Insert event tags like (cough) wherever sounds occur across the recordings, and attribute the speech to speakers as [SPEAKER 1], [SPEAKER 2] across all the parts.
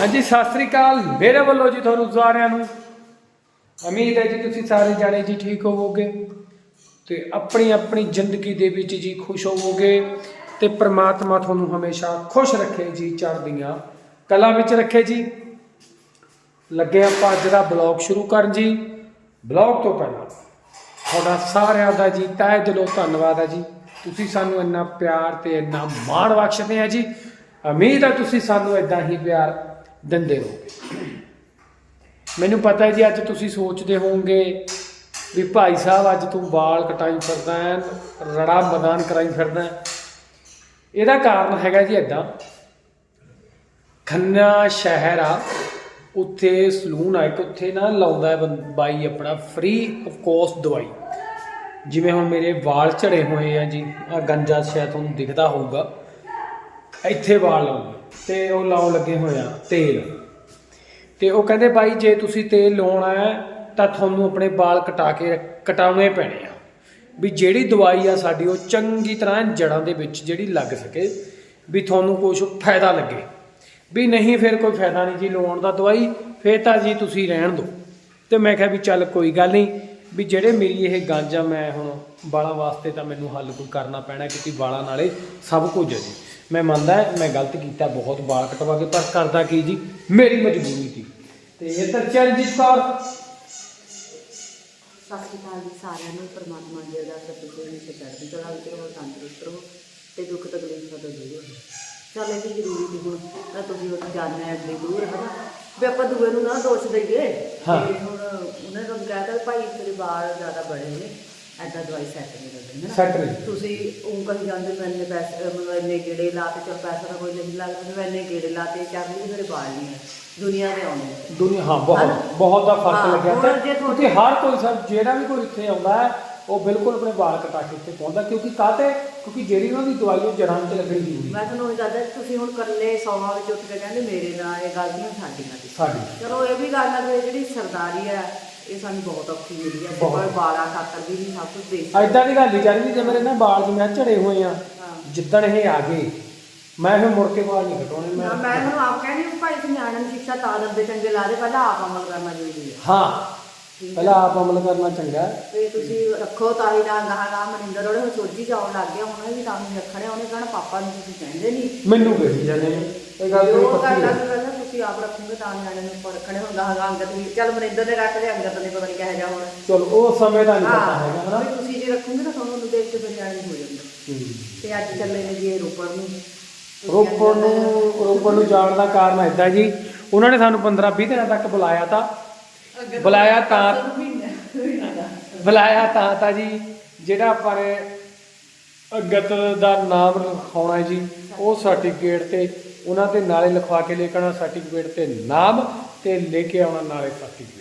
[SPEAKER 1] ਹਾਂਜੀ, ਸਤਿ ਸ੍ਰੀ ਅਕਾਲ। ਮੇਰੇ ਵੱਲੋਂ ਜੀ ਤੁਹਾਨੂੰ ਸਾਰਿਆਂ ਨੂੰ ਉਮੀਦ ਹੈ ਜੀ ਤੁਸੀਂ ਸਾਰੇ ਜਾਣੇ ਜੀ ਠੀਕ ਹੋਵੋਗੇ ਤੇ ਆਪਣੀ ਆਪਣੀ ਜ਼ਿੰਦਗੀ ਦੇ ਵਿੱਚ ਜੀ ਖੁਸ਼ ਹੋਵੋਗੇ ਤੇ ਪ੍ਰਮਾਤਮਾ ਤੁਹਾਨੂੰ ਹਮੇਸ਼ਾ ਖੁਸ਼ ਰੱਖੇ ਜੀ ਚੜ੍ਹਦੀਆਂ ਕਲਾ ਵਿੱਚ ਰੱਖੇ ਜੀ। ਲੱਗੇ ਆਪਾਂ ਅੱਜ ਦਾ ਬਲੌਗ ਸ਼ੁਰੂ ਕਰਨ ਜੀ। ਬਲੌਗ ਤੋਂ ਪਹਿਲਾਂ ਤੁਹਾਡਾ ਸਾਰਿਆਂ ਦਾ ਜੀ ਤਹਿ ਦਿਲੋਂ ਧੰਨਵਾਦ ਹੈ ਜੀ। ਤੁਸੀਂ ਸਾਨੂੰ ਇੰਨਾ ਪਿਆਰ ਤੇ ਇੰਨਾ ਮਾਣ ਬਖਸ਼ਦੇ ਆ ਜੀ। ਉਮੀਦ ਹੈ ਤੁਸੀਂ ਸਾਨੂੰ ਇਦਾਂ ਹੀ ਪਿਆਰ ਦਿੰਦੇ ਹੋਗੇ ਮੈਨੂੰ ਪਤਾ ਹੈ ਜੀ, ਅੱਜ ਤੁਸੀਂ ਸੋਚਦੇ ਹੋਵੋਗੇ ਵੀ ਭਾਈ ਸਾਹਿਬ, ਅੱਜ ਤੂੰ ਵਾਲ ਕਟਾਈ ਫਿਰਦਾ ਹੈ, ਰੜਾ ਮੈਦਾਨ ਕਰਾਈ ਫਿਰਦਾ ਹੈ। ਇਹਦਾ ਕਾਰਨ ਹੈਗਾ ਜੀ ਇਦਾਂ ਖੰਨਾ ਸ਼ਹਿਰ ਆ, ਉੱਥੇ ਸਲੂਨ ਆ, ਇੱਕ ਉੱਥੇ ਨਾ ਲਾਉਂਦਾ ਬੰ- ਬਾਈ ਆਪਣਾ ਫ੍ਰੀ ਆਫ ਕੋਸਟ ਦਵਾਈ। ਜਿਵੇਂ ਹੁਣ ਮੇਰੇ ਵਾਲ ਝੜੇ ਹੋਏ ਆ ਜੀ ਆ ਗੰਜਾ ਸ਼ਾਇਦ ਤੁਹਾਨੂੰ ਦਿਖਦਾ ਹੋਊਗਾ, ਇੱਥੇ ਵਾਲ ਲਾਉਂਦੇ। ਤੇ ਉਹ ਲਾਉਣ ਲੱਗੇ ਹੋਏ ਆ, ਤੇਲ। ਤੇ ਉਹ ਕਹਿੰਦੇ ਬਾਈ, ਜੇ ਤੁਸੀਂ ਤੇਲ ਲਾਉਣਾ ਹੈ, ਤਾਂ ਤੁਹਾਨੂੰ ਆਪਣੇ ਵਾਲ ਕਟਾ ਕੇ ਕਟਾਉਣੇ ਪੈਣੇ ਆ। ਵੀ ਜਿਹੜੀ ਦਵਾਈ ਆ ਸਾਡੀ, ਉਹ ਚੰਗੀ ਤਰ੍ਹਾਂ ਜੜਾਂ ਦੇ ਵਿੱਚ ਜਿਹੜੀ ਲੱਗ ਸਕੇ, ਵੀ ਤੁਹਾਨੂੰ ਕੁਝ ਫਾਇਦਾ ਲੱਗੇ। ਵੀ ਨਹੀਂ ਫਿਰ ਕੋਈ ਫਾਇਦਾ ਨਹੀਂ ਜੀ ਲਾਉਣ ਦਾ ਦਵਾਈ, ਫਿਰ ਤਾਂ ਜੀ ਤੁਸੀਂ ਰਹਿਣ ਦਿਓ। ਤੇ ਮੈਂ ਕਿਹਾ ਵੀ ਚੱਲ ਕੋਈ ਗੱਲ ਨਹੀਂ, ਵੀ ਜਿਹੜੇ ਮੇਰੀ ਇਹ ਗਾਂਜਾ ਮੈਂ ਹੁਣ ਵਾਲਾਂ ਵਾਸਤੇ ਤਾਂ ਮੈਨੂੰ ਹੱਲ ਕੋਈ ਕਰਨਾ ਪੈਣਾ, ਕਿਉਂਕਿ ਵਾਲਾਂ ਨਾਲੇ ਸਭ ਕੁਝ ਹੈ ਜੀ। ਮੈਂ ਮੰਨਦਾ ਮੈਂ ਗਲਤ ਕੀਤਾ ਬਹੁਤ ਵਾਲ ਕਟਵਾ ਕੇ ਪਰ ਕਰਦਾ ਕੀ ਜੀ? ਮੇਰੀ ਮਜਬੂਰੀ ਸੀ। ਤੇ ਇਹ ਤਾਂ ਚਰਨਜੀਤ ਕੌਰ।
[SPEAKER 2] ਸਤਿ ਸ਼੍ਰੀ ਅਕਾਲ ਜੀ ਸਾਰਿਆਂ ਨੂੰ ਪਰਮਾਤਮਾ ਜੀ ਦਾ ਸਭ ਤੋਂ ਹੀ ਚੜ੍ਹਦੀ ਕਲਾ ਵਿੱਚ ਰਹੋ ਤੰਦਰੁਸਤ ਰਹੋ ਤੇ ਦੁੱਖ ਤਕਲੀਫ ਤੋਂ ਦੂਰ ਰਹੋ। ਚੱਲ ਇਹ ਵੀ ਜ਼ਰੂਰੀ ਨਹੀਂ ਹੁਣ ਤਾਂ ਤੁਸੀਂ ਉਹ ਜਾਣਨਾ ਹੈ ਅੱਗੇ ਦੂਰ ਹੈ ਨਾ ਵੀ ਆਪਾਂ ਦੂਏ ਨੂੰ ਨਾ ਦੋਸ਼ ਦਈਏ।
[SPEAKER 1] ਹਾਂ।
[SPEAKER 2] ਹੁਣ ਉਹਨੇ ਤੁਹਾਨੂੰ ਕਹਿ ਤਾ ਭਾਈ ਤੇਰੇ ਵਾਲ ਜ਼ਿਆਦਾ ਬੜੇ ਨੇ। ਐਦਾਂ ਦਵਾਈ ਸੈੱਟ ਨਹੀਂ ਕਰਦੇ ਨਾ
[SPEAKER 1] Set ਨਹੀਂ।
[SPEAKER 2] ਤੁਸੀਂ ਉਹ ਕਹੀ ਜਾਂਦੇ ਮੈਂ ਇੰਨੇ ਪੈਸੇ ਅਹ ਮਤਲਬ ਇੰਨੇ ਗੇੜੇ ਲਾਤੇ ਚਲ ਪੈਸਾ ਤਾਂ ਕੋਈ ਨਹੀਂ ਲੱਗਦਾ ਮੈਂ ਇੰਨੇ ਗੇੜੇ ਲਾਤੇ ਚਾਰ ਨਹੀਂ ਮੇਰੇ ਵਾਲ ਨਹੀਂ ਹੈ ਦੁਨੀਆ ਦੇ ਆਉਂਦੇ ਨੇ।
[SPEAKER 1] ਦੁਨੀਆ ਹਾਂ? ਬਹੁਤ ਬਹੁਤ ਦਾ ਫ਼ਰਕ
[SPEAKER 2] ਹਾਂ,
[SPEAKER 1] ਲੱਗਿਆ
[SPEAKER 2] ਹੁਣ
[SPEAKER 1] ਤੇ
[SPEAKER 2] ਜੇ ਤੁਹਾਨੂੰ-
[SPEAKER 1] ਕਿਉਂਕਿ ਹਰ ਕੋਈ ਸਭ ਜਿਹੜਾ ਵੀ ਕੋਈ ਇੱਥੇ ਆਉਂਦਾ ਹੈ ਉਹ ਬਿਲਕੁਲ ਆਪਣੇ ਵਾਲ ਕਟਾ ਕੇ ਇੱਥੇ ਪਹੁੰਚਦਾ ਕਿਉਂਕਿ ਕਾਹਤੇ ਕਿਉਂਕਿ ਜਿਹੜੀ ਉਹਨਾਂ ਦੀ ਦਵਾਈ ਉਹ ਜੜਾਂ ਤੇ ਲੱਗਣੀ ਜ਼ਰੂਰੀ ਹੈ
[SPEAKER 2] ਮੈਂ ਤੁਹਾਨੂੰ ਇਹ ਦੱਸਦਾ ਤੁਸੀਂ ਹੁਣ ਇਕੱਲੇ ਸੌਹਾਂ ਵਿੱਚ ਉੱਠ ਕੇ ਕਹਿੰਦੇ ਮੇਰੇ ਨਾਲ ਇਹ ਗੱਲ ਨਹੀਂ ਸਾਡੀ ਨਾਲ
[SPEAKER 1] ਸਾਡੀ
[SPEAKER 2] ਚਲੋ ਇਹ ਵੀ ਗੱਲ ਹੈ ਵੀ ਜਿਹੜੀ ਸਰਦਾਰੀ ਹੈ ਇਹ ਸਾਨੂੰ ਬਹੁਤ ਔਖੀ ਮਿਲੀ ਹੈ
[SPEAKER 1] ਬਹੁਤ।
[SPEAKER 2] ਕੋਈ ਬਾਲਾ ਖਾਤਰ ਵੀ ਨਹੀਂ ਸਭ ਕੁਝ ਦੇ
[SPEAKER 1] ਐਦਾਂ ਦੀ ਗੱਲ ਨਹੀਂ ਚੱਲਦੀ ਜੇ ਮੇਰੇ ਨਾ ਵਾਲ ਜਿਵੇਂ ਆਹ ਝੜੇ ਹੋਏ ਆ
[SPEAKER 2] ਹਾਂ।
[SPEAKER 1] ਜਿੱਦਣ ਇਹ ਆ ਗਏ ਮੈਂ ਫਿਰ ਮੁੜ ਕੇ ਵਾਲ ਨਹੀਂ ਕਟਾਉਣੇ ਮੈਂ
[SPEAKER 2] ਮੈਂ ਤੁਹਾਨੂੰ ਆਪ ਕਹਿੰਦੀ ਹਾਂ ਭਾਈ ਤੁਸੀਂ ਨਿਆਣਿਆਂ ਨੂੰ ਸਿੱਖਿਆ ਤਾਂ ਦਿੰਦੇ ਚੰਗੇ ਲਾ ਦੇ ਪਹਿਲਾਂ ਆਪ ਅਮਲ ਕਰਨਾ ਜ਼ਰੂਰੀ ਹੈ
[SPEAKER 1] ਹਾਂ ਪਹਿਲਾਂ ਆਪ ਅਮਲ ਕਰਨਾ ਚੰਗਾ। ਹੈ।
[SPEAKER 2] ਤੇ ਤੁਸੀਂ ਰੱਖੋ ਤਾਂ ਹੀ ਨਾ ਗਾਹ ਗਾਹ ਮਨਿੰਦਰ ਉਹਦੇ ਹੁਣ ਸੋਝੀ ਜਾਉਣ ਲੱਗ ਗਿਆ ਉਹਨੇ ਵੀ ਤਾਂ ਨਹੀਂ ਰੱਖਣੇ ਉਹਨੇ ਕਹਿਣਾ ਪਾਪਾ ਨੂੰ ਤੁਸੀਂ ਕਹਿੰਦੇ ਨਹੀਂ
[SPEAKER 1] ਮੈਨੂੰ ਕਹੀ ਜਾਂਦੇ ਨੇ ਇਹ ਗੱਲ
[SPEAKER 2] ਉਹ ਗੱਲ
[SPEAKER 1] ਪੱਕੀ
[SPEAKER 2] ਆ
[SPEAKER 1] ਹੈ।
[SPEAKER 2] ਕਿ ਪਹਿਲਾਂ ਤੁਸੀਂ ਆਪ ਰੱਖੋਗੇ ਤਾਂ ਨਿਆਣਿਆਂ ਨੂੰ ਉੱਪਰ ਰੱਖਣੇ ਹੁਣ ਗਾਹ ਗਾਹ ਵੀ ਚੱਲ ਮਨਿੰਦਰ ਨੇ ਰੱਖ ਦੇ ਅੰਗਤ ਨੇ ਪਤਾ ਨਹੀਂ ਕਿਹੋ ਜਿਹਾ ਹੋਣਾ।
[SPEAKER 1] ਚਲੋ ਉਹ ਸਮੇਂ ਦਾ ਨਹੀਂ ਪਤਾ ਹੈਗਾ
[SPEAKER 2] ਹਾਂ
[SPEAKER 1] ਹਨਾ
[SPEAKER 2] ਵੀ ਤੁਸੀਂ ਜੇ ਰੱਖੋਗੇ ਤਾਂ ਤੁਹਾਨੂੰ ਉਹਨੂੰ ਦੇਖ ਕੇ ਬਚਾਣੀ ਹੋ ਜਾਂਦਾ।
[SPEAKER 1] ਹੂੰ।
[SPEAKER 2] ਤੇ ਅੱਜ ਚੱਲੇ ਨੇ ਜੀ ਇਹ ਰੋਪੜ ਨੂੰ।
[SPEAKER 1] ਰੋਪੜ ਨੂੰ ਰੋਪੜ ਨੂੰ ਜਾਣ ਦਾ ਕਾਰਨ ਏਦਾਂ ਜੀ ਉਹਨਾਂ ਨੇ ਸਾਨੂੰ 15 20 ਦਿਨਾਂ ਤੱਕ ਬੁਲਾਇਆ ਤਾਂ
[SPEAKER 2] ਤੋਂ
[SPEAKER 1] ਬੁਲਾਇਆ ਤਾਂ। ਬੁਲਾਇਆ ਤਾਂ ਤਾਂ ਜੀ ਜਿਹੜਾ ਆਪਾਂ ਨੇ ਅਗਤ ਦਾ ਨਾਮ ਲਿਖਾਉਣਾ ਹੈ ਜੀ ਉਹ ਸਰਟੀਫਿਕੇਟ ਤੇ ਉਹਨਾਂ ਤੇ ਨਾਲੇ ਲਿਖਵਾ ਕੇ ਲੈ ਕੇ ਸਰਟੀਫਿਕੇਟ ਤੇ ਨਾਮ ਤੇ ਲੈ ਕੇ ਆਉਣਾ ਨਾਲੇ ਸਰਟੀਫਿਕੇਟ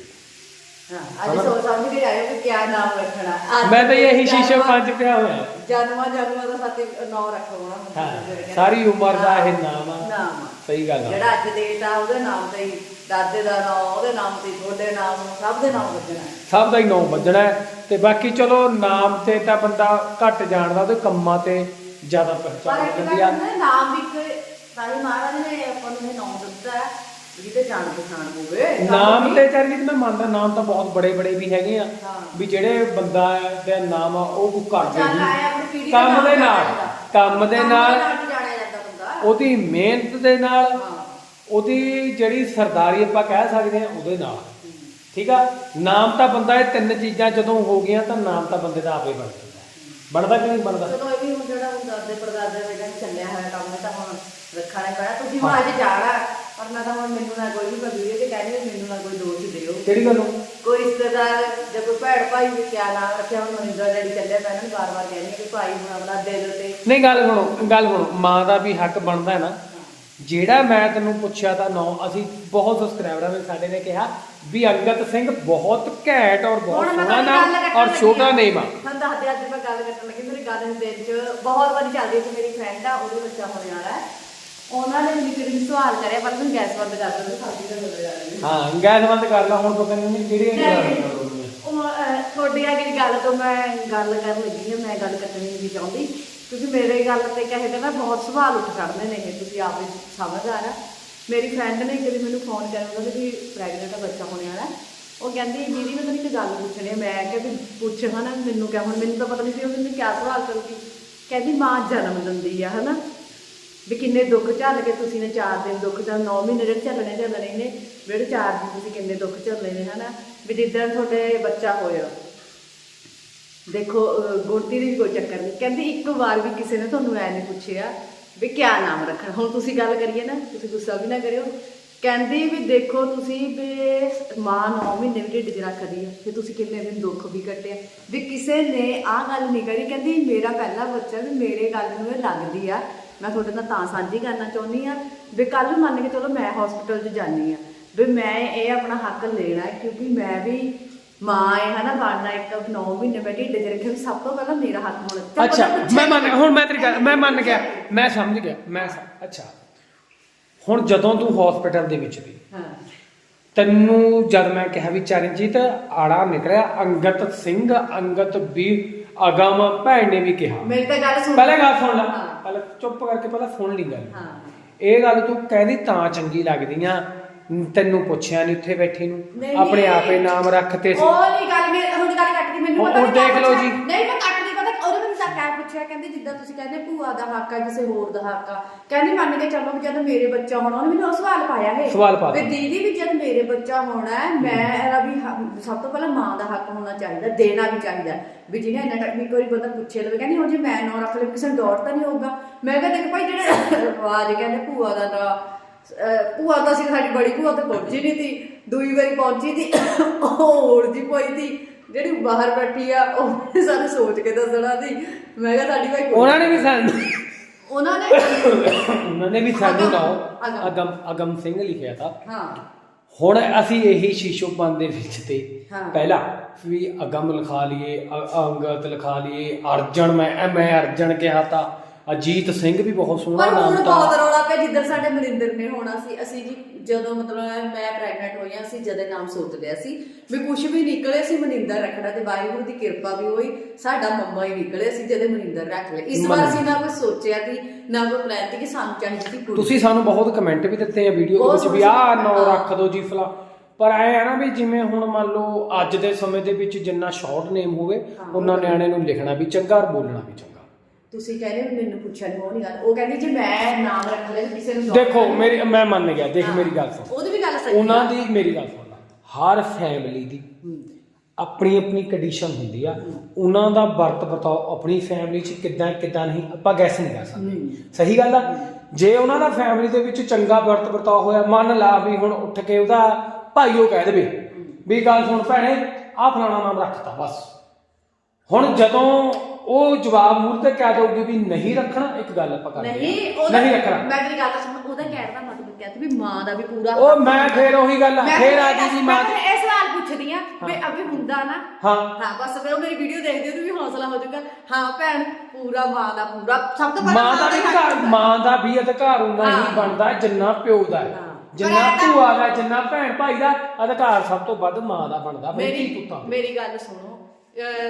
[SPEAKER 2] ਹਾਂ ਅੱਜ ਸੋਚ ਸਮਝ ਕੇ ਆਏ ਕਿ ਕਿਆ ਨਾਮ ਰੱਖਣਾ।
[SPEAKER 1] ਮੈਂ ਤਾਂ ਇਹੀ ਸ਼ੀਸ਼ੇ ਪੰਜ ਪਿਆ ਹੋਇਆ।
[SPEAKER 2] ਜਨਮਾਂ ਜਨਮਾਂ ਦਾ ਸਾਥੀ ਨਾਮ ਰੱਖਣਾ
[SPEAKER 1] ਹਾਂ ਸਾਰੀ ਉਮਰ ਦਾ ਇਹ ਨਾਮ ਆ।
[SPEAKER 2] ਨਾਮ ਆ।
[SPEAKER 1] ਸਹੀ ਗੱਲ ਆ।
[SPEAKER 2] ਜਿਹੜਾ ਅੱਜ ਡੇਟ ਆ ਉਹਦੇ ਨਾਮ ਤੇ ਹੀ ਦਾਦੇ ਦਾ ਨਾਮ ਉਹਦੇ ਨਾਮ ਤੇ ਹੀ, ਤੁਹਾਡੇ ਨਾਮ ਸਭ ਦੇ ਨਾਮ ਵੱਜਣਾ
[SPEAKER 1] ਸਭ ਦਾ ਹੀ ਨਾਮ ਵੱਜਣਾ ਤੇ ਬਾਕੀ ਚਲੋ ਨਾਮ ਤੇ ਤਾਂ ਬੰਦਾ ਘੱਟ ਜਾਣਦਾ ਉਹਦੇ ਕੰਮਾਂ ਤੇ ਜ਼ਿਆਦਾ ਪਹਿਚਾਣ
[SPEAKER 2] ਗੱਲ
[SPEAKER 1] ਆ।
[SPEAKER 2] ਹੁੰਦਾ ਨਾਮ ਵੀ ਇੱਕ ਸਾਈ ਮਹਾਰਾਜ ਨੇ ਆਪਾਂ ਨੂੰ ਇਹ ਨਾਮ ਦਿੱਤਾ ਹੈ ਜਿਹਦੇ ਜਾਣ ਪਛਾਣ ਹੋਵੇ।
[SPEAKER 1] ਨਾਮ ਤੇ ਮੈਂ ਮੰਨਦਾ ਨਾਮ ਤਾਂ ਬਹੁਤ ਬੜੇ ਬੜੇ ਵੀ ਹੈਗੇ ਆ। ਵੀ ਜਿਹੜੇ ਬੰਦਾ ਦਾ ਨਾਮ ਆ ਉਹ ਕੋ ਜੀ
[SPEAKER 2] ਪੀੜ੍ਹੀ
[SPEAKER 1] ਕੰਮ
[SPEAKER 2] ਦਾ
[SPEAKER 1] ਦੇ ਨਾਲ। ਕੰਮ ਦੇ ਨਾਲ ਉਹਦੀ ਮਿਹਨਤ ਦੇ ਨਾਲ ਉਹਦੀ ਜਿਹੜੀ ਸਰਦਾਰੀ ਆਪਾਂ ਕਹਿ ਸਕਦੇ ਆ ਉਹਦੇ ਨਾਲ। ਠੀਕ ਆ? ਨਾਮ ਤਾਂ ਬੰਦਾ ਇਹ ਤਿੰਨ ਚੀਜ਼ਾਂ ਜਦੋਂ ਹੋ ਗਈਆਂ ਤਾਂ ਨਾਮ ਤਾਂ ਬੰਦੇ ਦਾ ਆਪੇ ਬਣ ਜਾਂਦਾ। ਬਣਦਾ ਕਿ ਨਹੀਂ ਬਣਦਾ?
[SPEAKER 2] ਚਲੋ ਇਹ ਵੀ ਹੁਣ ਜਿਹੜਾ ਹੁਣ ਦਾਦੇ ਪੜਦਾਦੇ ਵੇਲੇ ਚੱਲਿਆ ਹੋਇਆ ਕੰਮ ਤਾਂ ਹੁਣ ਰੱਖਣਾ ਪੈਣਾ। ਤੁਸੀਂ ਹੁਣ ਅੱਜ ਜਾਣਾ ਪਰ ਮੈਂ ਤਾਂ ਹੁਣ ਮੈਨੂੰ ਨਾ ਕੋਈ ਵੀ ਵੀਡੀਓ ਤੇ ਕਹਿੰਦੀ ਮੈਨੂੰ ਨਾ ਕੋਈ ਦੋਸ਼ ਦਿਓ।
[SPEAKER 1] ਕਿਹੜੀ ਗੱਲੋਂ?
[SPEAKER 2] ਕੋਈ ਰਿਸ਼ਤੇਦਾਰ ਜੇ ਕੋਈ ਭੈਣ ਭਾਈ ਵੀ ਕਿਆ ਨਾਮ ਰੱਖਿਆ ਹੁਣ ਮਨਿੰਦਰ ਡੈਡੀ ਚੱਲਿਆ ਮੈਂ ਇਹਨਾਂ ਨੂੰ ਕਹਿੰਦੀ ਹਾਂ ਕਿ ਭਾਈ ਹੁਣ ਆਪਣਾ ਦੇ ਦਿਓ ਤੇ
[SPEAKER 1] ਨਹੀਂ ਗੱਲ ਸੁਣੋ ਗੱਲ ਸੁਣੋ। ਮਾਂ ਦਾ ਵੀ ਹੱਕ ਬਣਦਾ ਹੈ ਨਾ। ਜਿਹੜਾ ਮੈਂ ਤੈਨੂੰ ਪੁੱਛਿਆ ਤਾਂ ਨੌ ਅਸੀਂ ਬਹੁਤ ਸਬਸਕ੍ਰਾਈਬਰਾਂ ਨੇ ਸਾਡੇ ਨੇ ਕਿਹਾ ਵੀ ਅੰਗਤ ਸਿੰਘ ਬਹੁਤ ਘੈਂਟ ਔਰ ਬਹੁਤ
[SPEAKER 2] ਹੁਣ ਮੈਂ
[SPEAKER 1] ਸੋਹਣਾ
[SPEAKER 2] ਤੁਹਾਨੂੰ ਗੱਲ
[SPEAKER 1] ਨਾਮ
[SPEAKER 2] ਕੱਟਣ
[SPEAKER 1] ਔਰ
[SPEAKER 2] ਲੱਗੀ
[SPEAKER 1] ਛੋਟਾ
[SPEAKER 2] ਹਾਂ।
[SPEAKER 1] ਨੇਮ ਆ।
[SPEAKER 2] ਤੁਹਾਨੂੰ ਦੱਸਦੇ ਅੱਜ ਮੈਂ ਗੱਲ ਕਰਨ ਲੱਗੀ। ਮੇਰੀ ਗੱਲ ਦੇ ਵਿੱਚ ਬਹੁਤ ਵਾਰੀ ਚੱਲਦੀ ਹੈ ਕਿ ਮੇਰੀ ਫਰੈਂਡ ਆ ਉਹਦੇ ਬੱਚਾ ਹੋਣੇ ਵਾਲਾ ਹੈ। ਉਹਨਾਂ ਨੇ ਮੈਨੂੰ ਕਿਹੜੀ ਸਵਾਲ ਕਰਿਆ ਪਰ ਮੈਂ ਗੈਸ ਬੰਦ ਕਰ ਦਿੰਦਾ ਸਾਡੀ ਦਾ ਬੋਲ ਜਾ ਰਹੀ
[SPEAKER 1] ਹਾਂ ਗੈਸ ਬੰਦ ਕਰ ਲਾ ਹੁਣ ਪਤਾ ਨਹੀਂ ਕਿਹੜੀ
[SPEAKER 2] ਉਹ ਅਹ, ਤੁਹਾਡੀ ਆ ਜਿਹੜੀ ਗੱਲ ਤੋਂ ਮੈਂ ਗੱਲ ਕਰਨ ਲੱਗੀ ਹਾਂ ਮੈਂ ਗੱਲ ਕਰਨੀ ਨਹੀਂ ਚਾਹੁੰਦੀ। ਕਿਉਂਕਿ ਮੇਰੇ ਗੱਲ ਤੇ ਕਹੇ ਤੇ ਨਾ ਬਹੁਤ ਸਵਾਲ ਉੱਠ ਖੜਦੇ ਨੇ ਇਹ ਤੁਸੀਂ ਆਪ ਹੀ ਸਮਝਦਾਰ ਆ। ਮੇਰੀ ਫਰੈਂਡ ਨੇ ਕਦੇ ਮੈਨੂੰ ਫੋਨ ਕਰਿਆ ਉਹਦਾ ਵੀ ਪ੍ਰੈਗਨੈਂਟ ਆ, ਬੱਚਾ ਹੋਣੇ ਵਾਲਾ ਉਹ ਕਹਿੰਦੀ, ਦੀਦੀ, ਮੈਂ ਤੁਹਾਨੂੰ ਇੱਕ ਗੱਲ ਪੁੱਛਣੀ ਹੈ ਮੈਂ ਕਿਹਾ ਵੀ ਪੁੱਛ, ਹਨਾ, ਮੈਨੂੰ ਕਿਹਾ, ਹੁਣ ਮੈਨੂੰ ਤਾਂ ਪਤਾ ਨਹੀਂ ਸੀ ਉਹ ਮੈਨੂੰ ਕਿਆ ਸਵਾਲ ਕਰੂਗੀ। ਕਹਿੰਦੀ, ਮਾਂ ਜਨਮ ਦਿੰਦੀ ਆ, ਹਨਾ। ਵੀ ਕਿੰਨੇ ਦੁੱਖ ਝੱਲ ਕੇ ਤੁਸੀਂ ਨੇ 4 ਦਿਨ ਦੁੱਖ ਜਾਂ 9 ਮਹੀਨੇ ਜਿਹੜੇ ਝੱਲਣੇ ਝੱਲਣੇ ਨੇ, ਜਿਹੜੇ 4 ਦਿਨ ਤੁਸੀਂ ਕਿੰਨੇ ਦੁੱਖ ਝੱਲੇ ਨੇ, ਹਨਾ। ਵੀ ਜਿੱਦਾਂ ਤੁਹਾਡੇ ਬੱਚਾ ਹੋਇਆ ਦੇਖੋ ਅਹ ਦੀ ਵੀ ਕੋਈ ਚੱਕਰ ਨਹੀਂ। ਕਹਿੰਦੀ ਇੱਕ ਵਾਰ ਵੀ ਕਿਸੇ ਨੇ ਤੁਹਾਨੂੰ ਐ ਨਹੀਂ ਪੁੱਛਿਆ ਵੀ ਕਿਆ ਨਾਮ ਰੱਖਣਾ। ਹੁਣ ਤੁਸੀਂ ਗੱਲ ਕਰੀਏ ਨਾ, ਤੁਸੀਂ ਗੁੱਸਾ ਵੀ ਨਾ ਕਰਿਓ। ਕਹਿੰਦੀ ਵੀ ਦੇਖੋ ਤੁਸੀਂ ਵੀ ਮਾਂ 9 ਮਹੀਨੇ ਵੀ ਢਿੱਡ 'ਚ ਰੱਖਦੀ ਆ। ਤੇ ਤੁਸੀਂ ਕਿੰਨੇ ਦਿਨ ਦੁੱਖ ਵੀ ਕੱਟਿਆ। ਵੀ ਕਿਸੇ ਨੇ ਆਹ ਗੱਲ ਨਹੀਂ ਕਰੀ। ਕਹਿੰਦੀ ਮੇਰਾ ਪਹਿਲਾ ਬੱਚਾ ਵੀ ਮੇਰੇ ਗੱਲ ਨੂੰ ਇਹ ਲੱਗਦੀ ਆ। ਮੈਂ ਤੁਹਾਡੇ ਨਾਲ ਤਾਂ ਸਾਂਝੀ ਕਰਨਾ ਚਾਹੁੰਦੀ ਆ। ਵੀ ਕੱਲ ਮੰਨ ਕੇ ਚਲੋ ਮੈਂ ਹਸਪੀਟਲ 'ਚ ਜਾਨੀ ਆ। ਵੀ ਮੈਂ ਇਹ ਆਪਣਾ ਹੱਕ ਲੈਣਾ ਕਿਉਂਕਿ ਮੈਂ ਵੀ ਮਾਂ ਹੈ ਹਨਾ ਬਣਨਾ ਇੱਕ 9 ਮਹੀਨੇ ਮੈਂ ਢਿੱਡ 'ਚ ਰੱਖਿਆ ਵੀ ਸਭ ਤੋਂ ਪਹਿਲਾਂ ਮੇਰਾ ਹੱਕ ਹੋਣਾ ਚੱਲ
[SPEAKER 1] ਅੱਛਾ
[SPEAKER 2] ਬੰਦਾ ਪੁੱਛੇ
[SPEAKER 1] ਮੈਂ ਮੰਨ ਹੁਣ ਮੈਂ ਤੇਰੀ ਗੱਲ ਮੈਂ ਮੰਨ ਗਿਆ। ਮੈਂ ਸਮਝ ਗਿਆ। ਮੈਂ ਸਮ- ਅੱਛਾ। ਹੁਣ ਜਦੋਂ ਤੂੰ ਹਸਪੀਟਲ ਦੇ ਵਿੱਚ ਸੀ
[SPEAKER 2] ਹਾਂ।
[SPEAKER 1] ਤੈਨੂੰ ਜਦ ਮੈਂ ਕਿਹਾ ਵੀ ਚਰਨਜੀਤ ਆੜਾ ਨਿਕਲਿਆ ਅੰਗਤ ਸਿੰਘ ਅੰਗਤ ਵੀ ਅਗਮ ਭੈਣ ਨੇ ਵੀ ਕਿਹਾ।
[SPEAKER 2] ਮੇਰੀ ਤਾਂ ਗੱਲ ਸੁਣ।
[SPEAKER 1] ਪਹਿਲਾਂ ਗੱਲ ਸੁਣ ਲੈ।
[SPEAKER 2] ਹਾਂ।
[SPEAKER 1] ਪਹਿਲਾਂ ਚੁੱਪ ਕਰਕੇ ਪਹਿਲਾਂ ਸੁਣ ਲਈ ਗੱਲ।
[SPEAKER 2] ਹਾਂ।
[SPEAKER 1] ਇਹ ਗੱਲ ਤੂੰ ਕਹਿੰਦੀ ਤਾਂ ਚੰਗੀ ਲੱਗਦੀ ਆ। ਤੈਨੂੰ ਪੁੱਛਿਆ ਨਹੀਂ ਉੱਥੇ ਬੈਠੀ ਨੂੰ।
[SPEAKER 2] ਨਹੀਂ।
[SPEAKER 1] ਆਪਣੇ ਆਪੇ ਨਾਮ ਰੱਖਤੇ ਸੀ।
[SPEAKER 2] ਉਹ ਨਹੀਂ ਗੱਲ ਮੈਂ ਹੁਣ ਗੱਲ ਕੱਟਦੀ ਮੈਨੂੰ
[SPEAKER 1] ਉਹ-
[SPEAKER 2] ਪਤਾ
[SPEAKER 1] ਉਹ
[SPEAKER 2] ਨਹੀਂ ਕਿਆ
[SPEAKER 1] ਦੇਖ ਲਓ ਜੀ।
[SPEAKER 2] ਨਹੀਂ ਮੈਂ ਕੱਟਦੀ ਪਤਾ ਉਹਨੇ ਮੈਨੂੰ ਤਾਂ ਪੁੱਛਿਆ ਕਹਿੰਦੀ ਜਿੱਦਾਂ ਤੁਸੀਂ ਕਹਿੰਦੇ ਭੂਆ ਦਾ ਹੱਕ ਆ ਕਿਸੇ ਹੋਰ ਦਾ ਹੱਕ ਆ। ਕਹਿੰਦੀ ਮੰਨ ਕੇ ਚੱਲੋ ਵੀ ਜਦ ਮੇਰੇ ਬੱਚਾ ਹੋਣਾ ਉਹਨੇ ਮੈਨੂੰ ਉਹ ਸਵਾਲ ਪਾਇਆ ਹੈ
[SPEAKER 1] ਸਵਾਲ ਪਾ
[SPEAKER 2] ਵੀ
[SPEAKER 1] ਦਿੱਤਾ।
[SPEAKER 2] ਦੀਦੀ ਵੀ ਜਦ ਮੇਰੇ ਬੱਚਾ ਹੋਣਾ ਹੈ ਮੈਂ ਇਹਦਾ ਵੀ ਸਭ ਤੋਂ ਪਹਿਲਾਂ ਮਾਂ ਦਾ ਹੱਕ ਹੋਣਾ ਚਾਹੀਦਾ ਦੇਣਾ ਵੀ ਚਾਹੀਦਾ। ਵੀ ਜਿਹਨੇ ਇੰਨਾ ਇੱਕ ਵਾਰੀ ਬੰਦਾ ਪੁੱਛੇ ਲਵੇ ਕਹਿੰਦੀ ਹੁਣ ਜੇ ਮੈਂ ਨਾ ਰੱਖ ਲਵਾਂ ਕਿਸੇ ਨੂੰ ਡਰ ਤਾਂ ਨਹੀਂ ਹੋਊਗਾ। ਮੈਂ ਕਿਹਾ ਦੇਖ ਭਾਈ ਜਿਹੜੇ (coughs) ਆਵਾਜ਼ ਕਹਿੰਦੇ ਭੂਆ ਦਾ ਨਾਂ ਅਹ ਭੂਆ ਤਾਂ ਸੀ ਸਾਡੀ ਬੜੀ ਭੂਆ ਤਾਂ ਪਹੁੰਚੀ ਨਹੀਂ ਤੀ ਦੂਈ ਵਾਰੀ ਪਹੁੰਚੀ ਤੀ ਉਹ ਹੋਰ ਜੀ ਪਈ ਤੀ ਜਿਹੜੀ ਬਾਹਰ ਬੈਠੀ ਆ ਉਹ ਸਾਨੂੰ ਸੋਚ ਕੇ ਦੱਸਣਾ ਸੀ। ਮੈਂ ਕਿਹਾ ਸਾਡੀ ਭਾਈ ਕੋਈ-
[SPEAKER 1] ਉਹਨਾਂ ਨੇ ਵੀ ਸਾਨੂੰ
[SPEAKER 2] ਉਹਨਾਂ ਨੇ
[SPEAKER 1] ਉਹਨਾਂ ਨੇ ਵੀ ਸਾਨੂੰ
[SPEAKER 2] ਅਗਮ-
[SPEAKER 1] ਨਾਮ
[SPEAKER 2] ਅਗਮ।
[SPEAKER 1] ਅਗਮ ਅਗਮ ਸਿੰਘ ਲਿਖਿਆ ਤਾਂ।
[SPEAKER 2] ਹਾਂ।
[SPEAKER 1] ਹੁਣ ਅਸੀਂ ਇਹੀ ਸ਼ੀਸ਼ੋਪਨ ਦੇ ਵਿੱਚ ਤੇ
[SPEAKER 2] ਹਾਂ।
[SPEAKER 1] ਪਹਿਲਾ ਵੀ ਅਗਮ ਲਿਖਾ ਲਈਏ ਅ- ਅੰਗਤ ਲਿਖਾ ਲਈਏ ਅਰਜਨ ਮੈਂ ਮੈਂ ਅਰਜਨ ਕਿਹਾ ਤਾਂ। ਅਜੀਤ ਸਿੰਘ ਵੀ ਬਹੁਤ ਸੋਹਣਾ
[SPEAKER 2] ਪਰ ਹੁਣ
[SPEAKER 1] ਨਾਮ
[SPEAKER 2] ਬਹੁਤ
[SPEAKER 1] ਤਾਂ
[SPEAKER 2] ਰੌਲਾ ਪਿਆ ਜਿੱਦਣ ਸਾਡੇ ਮਨਿੰਦਰ ਨੇ ਹੋਣਾ ਸੀ। ਅਸੀਂ ਜੀ ਜਦੋਂ ਮਤਲਬ ਮੈਂ ਪ੍ਰੈਗਨੈਂਟ ਹੋਈ ਹਾਂ ਅਸੀਂ ਜਦੇ ਨਾਮ ਸੋਚ ਲਿਆ ਸੀ। ਵੀ ਕੁਝ ਵੀ ਨਿਕਲੇ ਸੀ ਮਨਿੰਦਰ ਰੱਖਣਾ ਤੇ ਵਾਹਿਗੁਰੂ ਦੀ ਕਿਰਪਾ ਵੀ ਹੋਈ ਸਾਡਾ ਮੰਮਾ ਹੀ ਨਿਕਲੇ ਸੀ ਜਦੇ ਮਨਿੰਦਰ ਰੱਖ ਲਏ। ਇਸ ਵਾਰ ਅਸੀਂ ਨਾ ਕੋਈ ਸੋਚਿਆ ਸੀ ਨਾ ਕੋਈ ਪਲਾਨ ਸੀ ਕਿ ਸਾਨੂੰ ਚਾਹੀਦੀ ਸੀ ਕੁੜੀ
[SPEAKER 1] ਤੁਸੀਂ ਸਾਨੂੰ ਬਹੁਤ ਕਮੈਂਟ ਵੀ ਦਿੱਤੇ ਆ ਵੀਡੀਓ ਦੇ
[SPEAKER 2] ਬਹੁਤ
[SPEAKER 1] ਵਿੱਚ ਵੀ ਆਹ
[SPEAKER 2] ਸੋਹਣੇ
[SPEAKER 1] ਨਾਂ
[SPEAKER 2] ਹਾਂ।
[SPEAKER 1] ਰੱਖ ਦਿਓ ਜੀ ਫਲਾ। ਪਰ ਐ ਆ ਨਾ ਵੀ ਜਿਵੇਂ ਹੁਣ ਮੰਨ ਲਓ ਅੱਜ ਦੇ ਸਮੇਂ ਦੇ ਵਿੱਚ ਜਿੰਨਾ ਸ਼ਾਰਟ ਨੇਮ ਹੋਵੇ
[SPEAKER 2] ਹਾਂ।
[SPEAKER 1] ਉਹਨਾਂ ਨਿਆਣੇ ਨੂੰ ਲਿਖਣਾ ਵੀ ਚੰਗਾ ਔਰ ਬੋਲਣਾ ਵੀ ਚੰਗਾ।
[SPEAKER 2] ਤੁਸੀਂ ਕਹਿੰਦੇ ਵੀ ਮੈਨੂੰ ਪੁੱਛਿਆ ਨਹੀਂ ਉਹ ਨਹੀਂ ਗੱਲ। ਉਹ ਕਹਿੰਦੀ ਜੇ ਮੈਂ ਨਾਮ ਰੱਖ ਲਿਆ ਕਿਸੇ ਨੂੰ
[SPEAKER 1] ਦੇਖੋ ਮੇਰੀ ਮੈਂ ਮੰਨ ਗਿਆ ਦੇਖ
[SPEAKER 2] ਹਾਂ।
[SPEAKER 1] ਮੇਰੀ ਗੱਲ ਸੁਣ।
[SPEAKER 2] ਉਹਦੀ ਵੀ ਗੱਲ ਸਹੀ
[SPEAKER 1] ਉਹਨਾਂ ਦੀ ਮੇਰੀ ਗੱਲ ਸੁਣ ਲੈ। ਹਰ ਫੈਮਿਲੀ ਦੀ
[SPEAKER 2] ਹੂੰ।
[SPEAKER 1] ਆਪਣੀ ਆਪਣੀ ਕੰਡੀਸ਼ਨ ਹੁੰਦੀ ਆ। ਉਹਨਾਂ ਦਾ ਵਰਤ ਵਰਤਾਓ ਆਪਣੀ ਫੈਮਿਲੀ 'ਚ ਕਿੱਦਾਂ ਕਿੱਦਾਂ ਨਹੀਂ ਆਪਾਂ ਗੈਸ ਨਹੀਂ ਕਰ ਸਕਦੇ।
[SPEAKER 2] ਹੂੰ।
[SPEAKER 1] ਸਹੀ ਗੱਲ ਆ? ਜੇ ਉਹਨਾਂ ਦਾ ਫੈਮਿਲੀ ਦੇ ਵਿੱਚ ਚੰਗਾ ਵਰਤ ਵਰਤਾਓ ਹੋਇਆ ਮੰਨ ਲਾ ਵੀ ਹੁਣ ਉੱਠ ਕੇ ਉਹਦਾ ਭਾਈ ਉਹ ਕਹਿ ਦੇਵੇ ਵੀ ਗੱਲ ਸੁਣ ਭੈਣੇ ਆਹ ਫਲਾਣਾ ਨਾਮ ਰੱਖਤਾ ਬਸ। ਹੁਣ ਜਦੋਂ ਉਹ ਜਵਾਬ ਮੂਰ ਤੇ ਕਹਿ ਦੋਗੇ ਵੀ ਨਹੀਂ ਰੱਖਣਾ ਇੱਕ ਗੱਲ ਆਪਾਂ ਕਰਦੇ
[SPEAKER 2] ਨਹੀਂ
[SPEAKER 1] ਹਾਂ।
[SPEAKER 2] ਉਹਦਾ
[SPEAKER 1] ਨਹੀਂ ਰੱਖਣਾ
[SPEAKER 2] ਮੈਂ ਤੇਰੀ ਗੱਲ ਸੁਣ ਉਹਦਾ ਕਹਿਣ ਦਾ ਮਤਲਬ ਕਿਹਾ ਸੀ ਵੀ ਮਾਂ ਦਾ ਵੀ ਪੂਰਾ
[SPEAKER 1] ਉਹ ਮੈਂ ਫੇਰ ਉਹੀ ਗੱਲ ਆ,
[SPEAKER 2] ਮੈਂ
[SPEAKER 1] ਫੇਰ ਆ
[SPEAKER 2] ਮੈਂ
[SPEAKER 1] ਗਈ ਜੀ ਮਾਂ ਦੀ
[SPEAKER 2] ਇਹ ਸਵਾਲ ਪੁੱਛਦੀ ਆ ਵੀ ਅਭੀ ਹੁੰਦਾ ਨਾ
[SPEAKER 1] ਹਾਂ
[SPEAKER 2] ਹਾਂ ਬਸ ਫਿਰ ਉਹ ਮੇਰੀ ਵੀਡੀਓ ਦੇਖਦੇ ਉਹਨੂੰ ਵੀ ਹੌਸਲਾ ਹੋ ਜਾਊਗਾ ਹਾਂ ਭੈਣ ਪੂਰਾ ਮਾਂ ਦਾ ਪੂਰਾ ਸਭ ਤੋਂ ਪਹਿਲਾਂ
[SPEAKER 1] ਮਾਂ ਦਾ ਵੀ
[SPEAKER 2] ਹੱਕ
[SPEAKER 1] ਅਧਿਕਾਰ
[SPEAKER 2] ਹੁੰਦਾ।
[SPEAKER 1] ਮਾਂ ਦਾ ਵੀ ਅਧਿਕਾਰ ਉਨਾ ਹੀ
[SPEAKER 2] ਹਾਂ।
[SPEAKER 1] ਬਣਦਾ ਜਿੰਨਾ ਪਿਓ ਦਾ ਹੈ
[SPEAKER 2] ਹਾਂ।
[SPEAKER 1] ਜਿੰਨਾ
[SPEAKER 2] ਪਰ ਇਹ ਤਾਂ-
[SPEAKER 1] ਭੂਆ ਦਾ ਜਿੰਨਾ ਭੈਣ ਭਾਈ ਦਾ ਅਧਿਕਾਰ ਸਭ ਤੋਂ ਵੱਧ ਮਾਂ ਦਾ ਬਣਦਾ ਬਈ
[SPEAKER 2] ਮੇਰੀ
[SPEAKER 1] ਪੁੱਤਾਂ ਦਾ।
[SPEAKER 2] ਮੇਰੀ ਗੱਲ ਸੁਣੋ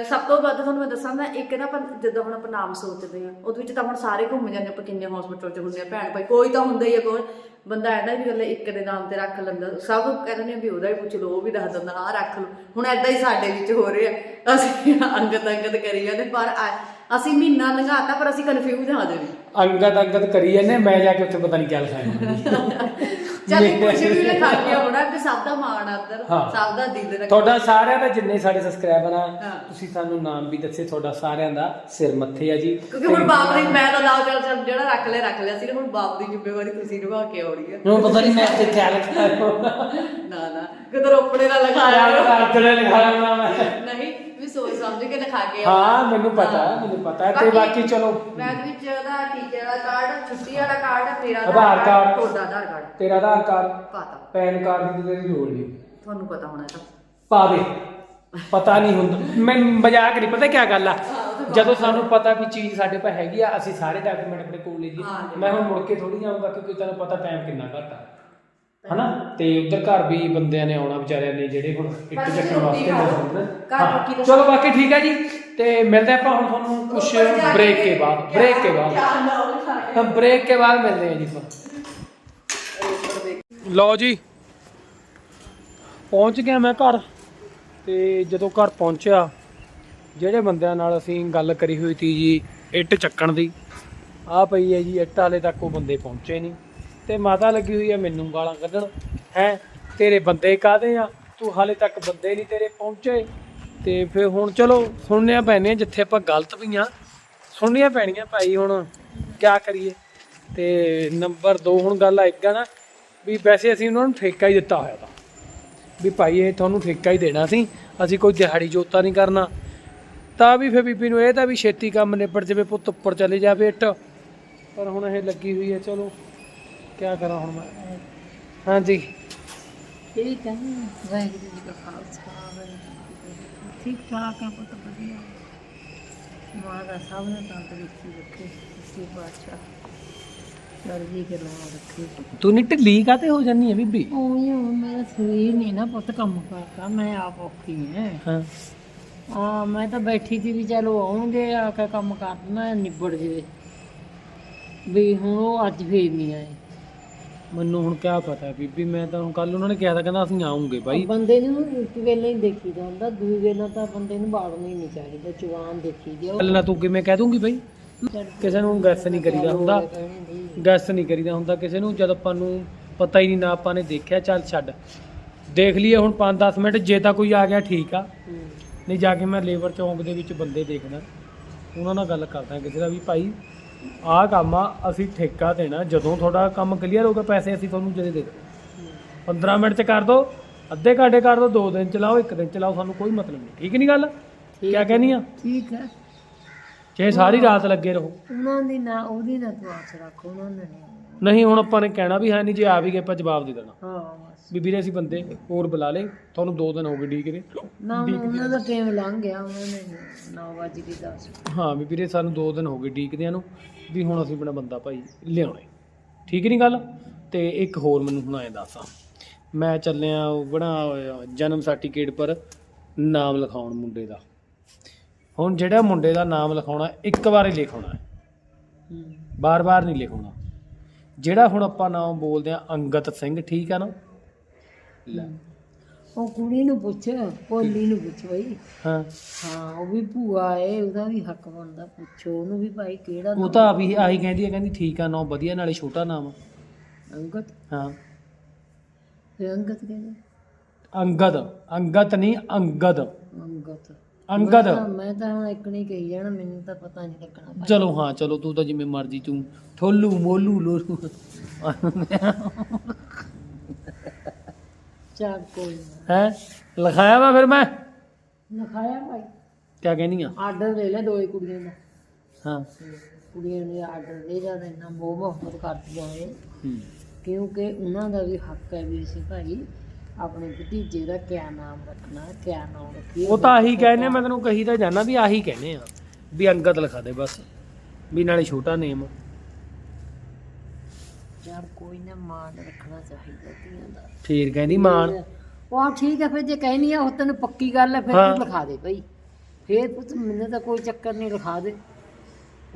[SPEAKER 2] ਸਭ ਤੋਂ ਵੱਧ ਤੁਹਾਨੂੰ ਮੈਂ ਦੱਸਾਂ ਨਾ ਇੱਕ ਨਾ ਆਪਾਂ ਜਦੋਂ ਹੁਣ ਆਪਾਂ ਨਾਮ ਸੋਚਦੇ ਆ ਉਹਦੇ ਵਿੱਚ ਤਾਂ ਹੁਣ ਸਾਰੇ ਘੁੰਮ ਜਾਂਦੇ ਆਪਾਂ ਕਿੰਨੇ ਹਸਪੀਟਲ 'ਚ ਹੁੰਦੇ ਆ ਭੈਣ ਭਾਈ ਕੋਈ ਤਾਂ ਹੁੰਦਾ ਹੀ ਆ ਕੋਈ ਬੰਦਾ ਐਂਦਾ ਵੀ ਗੱਲ ਇੱਕ ਦੇ ਨਾਮ ਤੇ ਰੱਖ ਲੈਂਦਾ ਸਭ ਕਹਿੰਦੇ ਨੇ ਵੀ ਉਹਦਾ ਹੀ ਪੁੱਛ ਲਓ ਉਹ ਵੀ ਦੱਸ ਦਿੰਦਾ ਆਹ ਰੱਖ ਲਓ ਹੁਣ ਐਦਾਂ ਹੀ ਸਾਡੇ ਵਿੱਚ ਹੋ ਰਿਹਾ ਅਸੀਂ ਅੰਗਤ ਅੰਗਤ ਕਰੀ ਜਾਂਦੇ ਪਰ ਆ- ਅਸੀਂ ਮਹੀਨਾ ਲੰਘਾਤਾ ਪਰ ਅਸੀਂ ਕਨਫਿਊਜ਼ ਹਾਂ ਜਰੀ
[SPEAKER 1] ਅੰਗਦ ਅੰਗਦ ਕਰੀ ਜਾਂਦੇ ਮੈਂ ਜਾ ਕੇ ਉੱਥੇ ਪਤਾ ਨਹੀਂ ਕਿਆ ਲਿਖਾਇਆ। (laughs)
[SPEAKER 2] ਚੱਲ ਕੁਝ ਵੀ ਲਿਖਾ ਕੇ ਆਉਣਾ ਕਿ ਸਭ ਦਾ ਮਾਣ ਆਦਰ
[SPEAKER 1] ਹਾਂ।
[SPEAKER 2] ਸਭ ਦਾ ਦਿਲ ਰੱਖ
[SPEAKER 1] ਤੁਹਾਡਾ ਸਾਰਿਆਂ ਦਾ ਜਿੰਨੇ ਸਾਡੇ ਸਬਸਕ੍ਰਾਈਬਰ ਆ
[SPEAKER 2] ਹਾਂ।
[SPEAKER 1] ਤੁਸੀਂ ਸਾਨੂੰ ਨਾਮ ਵੀ ਦੱਸੇ ਤੁਹਾਡਾ ਸਾਰਿਆਂ ਦਾ ਸਿਰ ਮੱਥੇ ਆ ਜੀ।
[SPEAKER 2] ਕਿਉਂਕਿ ਹੁਣ ਬਾਪ ਦੀ ਮੈਂ ਤਾਂ ਲਾਓ ਚੱਲ ਚੱਲ ਜਿਹੜਾ ਰੱਖ ਲਿਆ ਰੱਖ ਲਿਆ ਸੀ ਹੁਣ ਬਾਪ ਦੀ ਜ਼ਿੰਮੇਵਾਰੀ ਤੁਸੀਂ ਨਿਭਾ ਕੇ ਆਉਣੀ ਹੈ
[SPEAKER 1] ਹੁਣ ਪਤਾ ਨਹੀਂ ਮੈਂ ਇੱਥੇ ਕਿਆ ਲਿਖਾਇਆ
[SPEAKER 2] ਨਾ ਨਾ ਕਿਤੇ ਰੋਪੜੇ
[SPEAKER 1] ਹੋਣਾ ਮੈਂ।
[SPEAKER 2] ਨਹੀਂ ਵੀ ਸੋਚ ਸਮਝ ਕੇ ਲਿਖਾ ਕੇ
[SPEAKER 1] ਹਾਂ ਮੈਨੂੰ ਪਤਾ ਹੈ। ਮੈਨੂੰ ਪਤਾ। ਹੈ ਤੇ ਬਾਕੀ ਚਲੋ।
[SPEAKER 2] ਬੈਗ ਵਿੱਚ ਉਹਦਾ ਟੀਚਰ ਦਾ ਕਾਰਡ ਛੁੱਟੀ ਵਾਲਾ ਕਾਰਡ ਮੇਰਾ
[SPEAKER 1] ਆਧਾਰ ਕਾਰਡ।
[SPEAKER 2] ਤੁਹਾਡਾ ਆਧਾਰ ਕਾਰਡ
[SPEAKER 1] ਤੇਰਾ ਆਧਾਰ ਕਾਰਡ
[SPEAKER 2] ਪਾਤਾ।
[SPEAKER 1] ਪੈਨ ਕਾਰਡ ਦੀ ਤੇਰੀ ਲੋੜ ਨਹੀਂ।
[SPEAKER 2] ਤੁਹਾਨੂੰ ਪਤਾ ਹੋਣਾ ਇਹ ਤਾਂ।
[SPEAKER 1] ਪਾ ਦੇ। ਪਤਾ ਨਹੀਂ ਹੁੰਦਾ। ਮੈਂ ਮਜ਼ਾਕ ਨਹੀਂ ਪਤਾ ਕੀ ਗੱਲ ਆ? ਜਦੋਂ ਸਾਨੂੰ ਪਤਾ ਵੀ ਚੀਜ਼ ਸਾਡੇ ਪਾ ਹੈਗੀ ਆ ਅਸੀਂ ਸਾਰੇ ਡਾਕੂਮੈਂਟ ਆਪਣੇ ਕੋਲ ਲੈ ਜੀ।
[SPEAKER 2] ਹਾਂ ਜੀ।
[SPEAKER 1] ਮੈਂ ਹੁਣ ਮੁੜ ਕੇ ਥੋੜੀ ਜਾਊਂਗਾ ਕਿਉਂਕਿ ਤੈਨੂੰ ਪਤਾ ਟਾਈਮ ਕਿੰਨਾ ਘੱਟ ਆ। ਹਨਾ? ਤੇ ਉਧਰ ਘਰ ਵੀ ਬੰਦਿਆਂ ਨੇ ਆਉਣਾ ਵਿਚਾਰਿਆਂ ਨੇ ਜਿਹੜੇ ਹੁਣ
[SPEAKER 2] ਇੱਕ
[SPEAKER 1] ਬਾਕੀ
[SPEAKER 2] ਚੱਕਰ
[SPEAKER 1] ਵਾਸਤੇ
[SPEAKER 2] ਖਾ
[SPEAKER 1] ਹਾਂ। ਚਲੋ ਬਾਕੀ ਠੀਕ ਹੈ ਜੀ। ਤੇ ਮਿਲਦੇ ਆਪਾਂ ਹੁਣ ਤੁਹਾਨੂੰ ਕੁਝ ਬ੍ਰੇਕ ਕੇ ਬਾਅਦ ਬ੍ਰੇਕ ਕੇ ਬਾਅਦ।
[SPEAKER 2] ਕਿਆ ਬ੍ਰੇਕ ਕੇ।
[SPEAKER 1] ਬਾਅਦ ਮਿਲਦੇ ਹਾਂ
[SPEAKER 2] ਜੀ ਫਿਰ
[SPEAKER 1] ਲਓ ਜੀ। ਪਹੁੰਚ ਗਿਆ ਮੈਂ ਘਰ। ਤੇ ਜਦੋਂ ਘਰ ਪਹੁੰਚਿਆ ਜਿਹੜੇ ਬੰਦਿਆਂ ਨਾਲ ਅਸੀਂ ਗੱਲ ਕਰੀ ਹੋਈ ਸੀ ਜੀ ਇੱਟ ਚੱਕਣ ਦੀ ਆ ਪਈ ਹੈ ਜੀ ਇੱਟ ਵਾਲੇ ਤੱਕ ਉਹ ਬੰਦੇ ਪਹੁੰਚੇ ਨਹੀਂ। ਤੇ ਮਾਤਾ ਲੱਗੀ ਹੋਈ ਹੈ ਮੈਨੂੰ ਗਾਲਾਂ ਕੱਢਣ। ਹੈ, ਤੇਰੇ ਬੰਦੇ ਕਾਦੇ ਆ? ਤੂੰ ਹਾਲੇ ਤੱਕ ਬੰਦੇ ਨਹੀਂ ਤੇਰੇ ਪਹੁੰਚੇ। ਤੇ ਫਿਰ ਹੁਣ ਚਲੋ, ਸੁਣਨੀਆਂ ਪੈਣੀਆਂ ਜਿੱਥੇ ਆਪਾਂ ਗਲਤ ਪਈਆਂ ਸੁਣਨੀਆਂ ਪੈਣੀਆਂ ਭਾਈ ਹੁਣ, ਕਿਆ ਕਰੀਏ? ਤੇ ਨੰਬਰ 2 ਹੁਣ ਗੱਲ ਇੱਕ ਆ ਨਾ, ਵੀ ਵੈਸੇ ਅਸੀਂ ਉਹਨਾਂ ਨੂੰ ਠੇਕਾ ਹੀ ਦਿੱਤਾ ਹੋਇਆ ਤਾਂ ਵੀ ਭਾਈ ਇਹ ਤੁਹਾਨੂੰ ਠੇਕਾ ਹੀ ਦੇਣਾ ਸੀ, ਅਸੀਂ ਕੋਈ ਦਿਹਾੜੀ ਜੋਤਾ ਨਹੀਂ ਕਰਨਾ। ਤਾਂ ਵੀ ਫਿਰ ਬੀਬੀ ਨੂੰ ਇਹ ਤਾਂ ਵੀ ਛੇਤੀ ਕੰਮ ਨਿਬੜ ਜਾਵੇ, ਪੁੱਤ ਉੱਪਰ ਚਲੇ ਜਾਵੇ ਇੱਟ। ਪਰ ਹੁਣ ਇਹ ਲੱਗੀ ਹੋਈ ਹੈ ਚਲੋ। ਕਿਆ ਕਰਾਂ ਹੁਣ ਮੈਂ? ਹਾਂਜੀ।
[SPEAKER 3] ਠੀਕ ਹੈ। ਵਾਹਿਗੁਰੂ ਜੀ ਕਾ ਖਾਲਸਾ ਜੀ ਕੀ ਠੀਕ ਠਾਕ ਹੈ ਪੁੱਤ ਵਧੀਆ। ਮਾਰਾ ਸਭ ਨੇ ਤੰਦਰੁਸਤੀ ਰੱਖੇ ਸੱਚੀ ਬਾਦਸ਼ਾਹ ਚੜ੍ਹਦੀ ਕਲਾ ਰੱਖੇ।
[SPEAKER 1] ਤੂੰ ਨੀ ਢਿੱਲੀ ਕਾਤੇ ਹੋ ਜਾਨੀ ਹੈ ਬੀਬੀ?
[SPEAKER 3] ਉਹੀ ਹੁਣ ਮੇਰਾ ਸਰੀਰ ਨਹੀਂ ਨਾ ਪੁੱਤ ਕੰਮ ਕਰਦਾ ਮੈਂ ਆਪ ਔਖੀ ਹਾਂ।
[SPEAKER 1] ਹਾਂ
[SPEAKER 3] ਆ ਮੈਂ ਤਾਂ ਬੈਠੀ ਸੀ ਵੀ ਚਲੋ ਆਉਣਗੇ ਆ ਕੇ ਕੰਮ ਕਰ ਦੇਣਾ ਨਿਬੜ ਜਵੇ ਵੀ ਹੁਣ ਉਹ ਅੱਜ ਫੇਰ ਨਹੀਂ ਆਏ।
[SPEAKER 1] ਮੈਨੂੰ ਹੁਣ ਕਿਆ ਪਤਾ ਬੀਬੀ ਮੈਂ ਤਾਂ ਕੱਲ ਉਹਨਾਂ ਨੇ ਕਿਹਾ ਤਾਂ ਕਹਿੰਦਾ ਅਸੀਂ ਆਉਂਗੇ ਬਾਈ।
[SPEAKER 3] ਬੰਦੇ ਨੂੰ ਇੱਕ ਵੇਲੇ ਹੀ ਦੇਖੀ ਜਾਂਦਾ ਦੂਜੀ ਵੇਲੇ ਤਾਂ ਬੰਦੇ ਨੂੰ ਬਾੜਨਾ ਹੀ ਨਹੀਂ ਚਾਹੀਦਾ ਜਵਾਨ ਦੇਖੀ ਦਿਓ
[SPEAKER 1] ਕੱਲ ਨਾ ਤੂੰ ਕਿਵੇਂ ਕਹਿ ਦੂੰਗੀ ਬਾਈ? ਕਿਸੇ ਨੂੰ ਗੈਸ ਨਹੀਂ ਕਰੀਦਾ ਹੁੰਦਾ। ਗੈਸ ਨਹੀਂ ਕਰੀਦਾ ਹੁੰਦਾ ਕਿਸੇ ਨੂੰ ਜਦ ਆਪਾਂ ਨੂੰ ਪਤਾ ਹੀ ਨਹੀਂ ਨਾ ਆਪਾਂ ਨੇ ਦੇਖਿਆ ਚੱਲ ਛੱਡ। ਦੇਖ ਲਈਏ ਹੁਣ 5-10 ਮਿੰਟ ਜੇ ਤਾਂ ਕੋਈ ਆ ਗਿਆ ਠੀਕ ਆ। ਨਹੀਂ ਜਾ ਕੇ ਮੈਂ ਲੇਬਰ ਚੌਂਕ ਦੇ ਵਿੱਚ ਬੰਦੇ ਦੇਖਦਾ ਉਹਨਾਂ ਨਾਲ ਗੱਲ ਕਰਦਾ ਕਿਸੇ ਦਾ ਵੀ ਭਾਈ। ਆਹ ਕੰਮ ਆ ਅਸੀਂ ਠੇਕਾ ਦੇਣਾ ਜਦੋਂ ਤੁਹਾਡਾ ਕੰਮ ਕਲੀਅਰ ਹੋਊਗਾ ਪੈਸੇ ਅਸੀਂ ਤੁਹਾਨੂੰ ਜਦੇ ਦੇ ਦਾਂਗੇ 15 ਮਿੰਟ ਚ ਕਰ ਦਿਓ ਅੱਧੇ ਘੰਟੇ ਕਰ ਦਿਓ ਦੋ ਦਿਨ ਚਲਾਓ ਇੱਕ ਦਿਨ ਚਲਾਓ ਸਾਨੂੰ ਕੋਈ ਮਤਲਬ ਨਹੀਂ। ਠੀਕ ਨਹੀਂ ਗੱਲ? ਕਿਆ ਕਹਿਨੀ ਆ?
[SPEAKER 3] ਠੀਕ ਹੈ।
[SPEAKER 1] ਚਾਹੇ ਸਾਰੀ ਰਾਤ ਲੱਗੇ ਰਹੋ।
[SPEAKER 3] ਉਹਨਾਂ ਦੀ ਨਾ ਉਹਦੀ ਨਾ ਤੂੰ ਆਸ ਰੱਖ ਉਹਨਾਂ ਨੇ। ਨਹੀਂ
[SPEAKER 1] ਹੁਣ ਆਪਾਂ ਨੇ ਕਹਿਣਾ ਵੀ ਹੈ ਨਹੀਂ ਜੇ ਆ ਵੀ ਗਏ ਆਪਾਂ ਜਵਾਬ ਦੇ ਦੇਣਾ।
[SPEAKER 3] ਹਾਂ ਬਸ।
[SPEAKER 1] ਵੀ ਵੀਰੇ ਅਸੀਂ ਬੰਦੇ ਹੋਰ ਬੁਲਾ ਲੇ ਤੁਹਾਨੂੰ ਦੋ ਦਿਨ ਹੋ ਗਏ ਡੀਕਦੇ
[SPEAKER 3] ਨਾ ਉਹਨਾਂ ਦਾ ਟਾਈਮ ਲੰਘ ਗਿਆ ਉਹਨਾਂ ਨੇ 9 ਵਜੇ ਦੀ 10
[SPEAKER 1] ਹਾਂ ਵੀ ਵੀਰੇ ਸਾਨੂੰ ਦੋ ਦਿਨ ਹੋ ਗਏ ਡੀਕਦਿਆਂ ਨੂੰ ਵੀ ਹੁਣ ਅਸੀਂ ਆਪਣਾ ਬੰਦਾ ਭਾਈ ਲਿਆਉਣਾ। ਠੀਕ ਨਹੀਂ ਗੱਲ? ਤੇ ਇੱਕ ਹੋਰ ਮੈਨੂੰ ਹੁਣ ਐਂ ਦੱਸਾਂ ਮੈਂ ਚੱਲਿਆ ਉਹ ਬਣਾ ਜਨਮ ਸਰਟੀਫਿਕੇਟ ਪਰ ਨਾਮ ਲਿਖਾਉਣ ਮੁੰਡੇ ਦਾ। ਹੁਣ ਜਿਹੜਾ ਮੁੰਡੇ ਦਾ ਨਾਮ ਲਿਖਾਉਣਾ ਇੱਕ ਵਾਰ ਹੀ ਲਿਖਾਉਣਾ ਹੈ। ਬਾਰ-ਬਾਰ ਨਹੀਂ ਲਿਖਾਉਣਾ। ਜਿਹੜਾ ਹੁਣ ਆਪਾਂ ਨਾਮ ਬੋਲਦੇ ਆ ਅੰਗਤ ਸਿੰਘ ਠੀਕ ਆ ਨਾ? ਲੈ।
[SPEAKER 3] ਉਹ ਕੁੜੀ ਨੂੰ ਪੁੱਛ ਭੋਲੀ ਨੂੰ ਪੁੱਛ ਬਈ।
[SPEAKER 1] ਹਾਂ।
[SPEAKER 3] ਹਾਂ ਉਹ ਵੀ ਭੂਆ ਏ ਉਹਦਾ ਵੀ ਹੱਕ ਬਣਦਾ ਪੁੱਛੋ ਉਹਨੂੰ ਵੀ ਭਾਈ ਕਿਹੜਾ
[SPEAKER 1] ਉਹ ਤਾਂ ਵੀ ਆਹੀ ਕਹਿੰਦੀ ਹੈ ਕਹਿੰਦੀ ਠੀਕ ਆ ਨਾਮ ਵਧੀਆ ਨਾਲੇ ਛੋਟਾ ਨਾਮ ਆ।
[SPEAKER 3] ਅੰਗਤ
[SPEAKER 1] ਹਾਂ।
[SPEAKER 3] ਤੇ ਅੰਗਤ ਕਹਿੰਦੇ
[SPEAKER 1] ਅੰਗਦ ਅੰਗਤ ਨਹੀਂ ਅੰਗਦ।
[SPEAKER 3] ਅੰਗਤ
[SPEAKER 1] ਅੰਗਦ
[SPEAKER 3] ਮੈਂ ਤਾਂ- ਮੈਂ ਤਾਂ ਹੁਣ ਇੱਕ ਨਹੀਂ ਕਹੀ ਜਾਣਾ ਮੈਨੂੰ ਤਾਂ ਪਤਾ ਨਹੀਂ ਲੱਗਣਾ ਭਾਈ।
[SPEAKER 1] ਚਲੋ ਹਾਂ ਚਲੋ ਤੂੰ ਤਾਂ ਜਿਵੇਂ ਮਰਜ਼ੀ ਤੂੰ ਠੋਲੂ ਮੋਲੂ ਲੋਲੂ।
[SPEAKER 3] ਚੱਲ ਕੋਈ ਨਾ।
[SPEAKER 1] ਹੈ? ਲਿਖਾਇਆ ਵਾ ਫਿਰ ਮੈਂ?
[SPEAKER 3] ਲਿਖਾਇਆ ਭਾਈ।
[SPEAKER 1] ਕਿਆ ਕਹਿਨੀ ਆ?
[SPEAKER 3] ਆਰਡਰ ਲੈ ਲੈ ਦੋਏ ਕੁੜੀਆਂ ਦਾ।
[SPEAKER 1] ਹਾਂ।
[SPEAKER 3] ਕੁੜੀਆਂ ਨੇ ਆਰਡਰ ਦੇ ਜਾਂ ਇੰਨਾ ਮੋਹ ਮੁਹੱਬਤ ਕਰਦੀਆਂ
[SPEAKER 1] ਹੂੰ।
[SPEAKER 3] ਕਿਉਂਕਿ ਉਹਨਾਂ ਦਾ ਵੀ ਹੱਕ ਹੈ ਵੀ ਅਸੀਂ ਭਾਈ। ਆਪਣੇ ਭਤੀਜੇ ਦਾ ਕਿਆ ਨਾਮ ਰੱਖਣਾ ਕਿਆ ਨਾਮ ਰੱਖੀਏ
[SPEAKER 1] ਉਹ ਤਾਂ ਆਹੀ ਕਹਿੰਦੇ ਮੈਂ ਤੈਨੂੰ ਕਹੀ ਤਾਂ ਜਾਣਾ ਵੀ ਆਹੀ ਕਹਿੰਦੇ ਆ ਵੀ ਅੰਗਦ ਲਿਖਾ ਦੇ ਬਸ ਵੀ ਨਾਲੇ ਛੋਟਾ ਨੇਮ।
[SPEAKER 3] ਯਾਰ ਕੋਈ ਨਾ ਮਾਣ ਰੱਖਣਾ ਚਾਹੀਦਾ ਧੀਆਂ ਦਾ।
[SPEAKER 1] ਫੇਰ ਕਹਿੰਦੀ ਮਾਨ
[SPEAKER 3] ਉਹ ਆ ਠੀਕ ਹੈ ਫਿਰ ਜੇ ਕਹਿਨੀ ਆ ਉਹ ਤੈਨੂੰ ਪੱਕੀ ਗੱਲ ਹੈ ਫਿਰ
[SPEAKER 1] ਹਾਂ।
[SPEAKER 3] ਤੂੰ ਲਿਖਾ ਦੇ ਭਾਈ ਫਿਰ ਪੁੱਤ ਮੈਨੂੰ ਤਾਂ ਕੋਈ ਚੱਕਰ ਨਹੀਂ ਲਿਖਾ ਦੇ।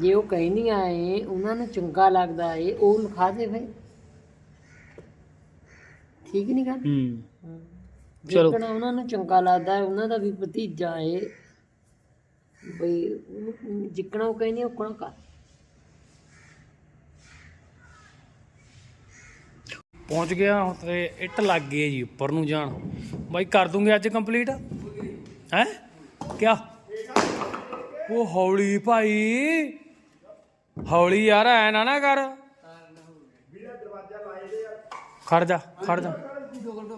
[SPEAKER 3] ਜੇ ਉਹ ਕਹਿਨੀ ਆਏ ਉਹਨਾਂ ਨੂੰ ਚੰਗਾ ਲੱਗਦਾ ਏ ਉਹ ਲਿਖਾ ਦੇ ਫਿਰ। ਠੀਕ ਨਹੀਂ ਗੱਲ
[SPEAKER 1] ਹੂੰ। ਚਲੋ।
[SPEAKER 3] ਜਿੱਕਣਾ ਉਹਨਾਂ ਨੂੰ ਚੰਗਾ ਲੱਗਦਾ ਹੈ ਉਹਨਾਂ ਦਾ ਵੀ ਭਤੀਜਾ ਏ। ਬਈ ਉਹਨੂੰ ਜਿੱਕਣਾ ਉਹ ਕਹਿੰਦੀ ਉਕਣਾ ਕਰ।
[SPEAKER 1] ਪਹੁੰਚ ਗਿਆ ਹੁਣ ਤੇ ਇੱਟ ਲੱਗ ਗਈ ਹੈ ਜੀ ਉੱਪਰ ਨੂੰ ਜਾਣ। ਬਾਈ ਕਰ ਦੂੰਗੇ ਅੱਜ ਕੰਪਲੀਟ ਹੈ? ਕਿਆ? ਉਹ ਹੌਲੀ ਭਾਈ। ਹੌਲੀ ਯਾਰ ਐ ਨਾ ਨਾ ਕਰ। ਖੜ ਜਾ ਖੜ ਜਾ।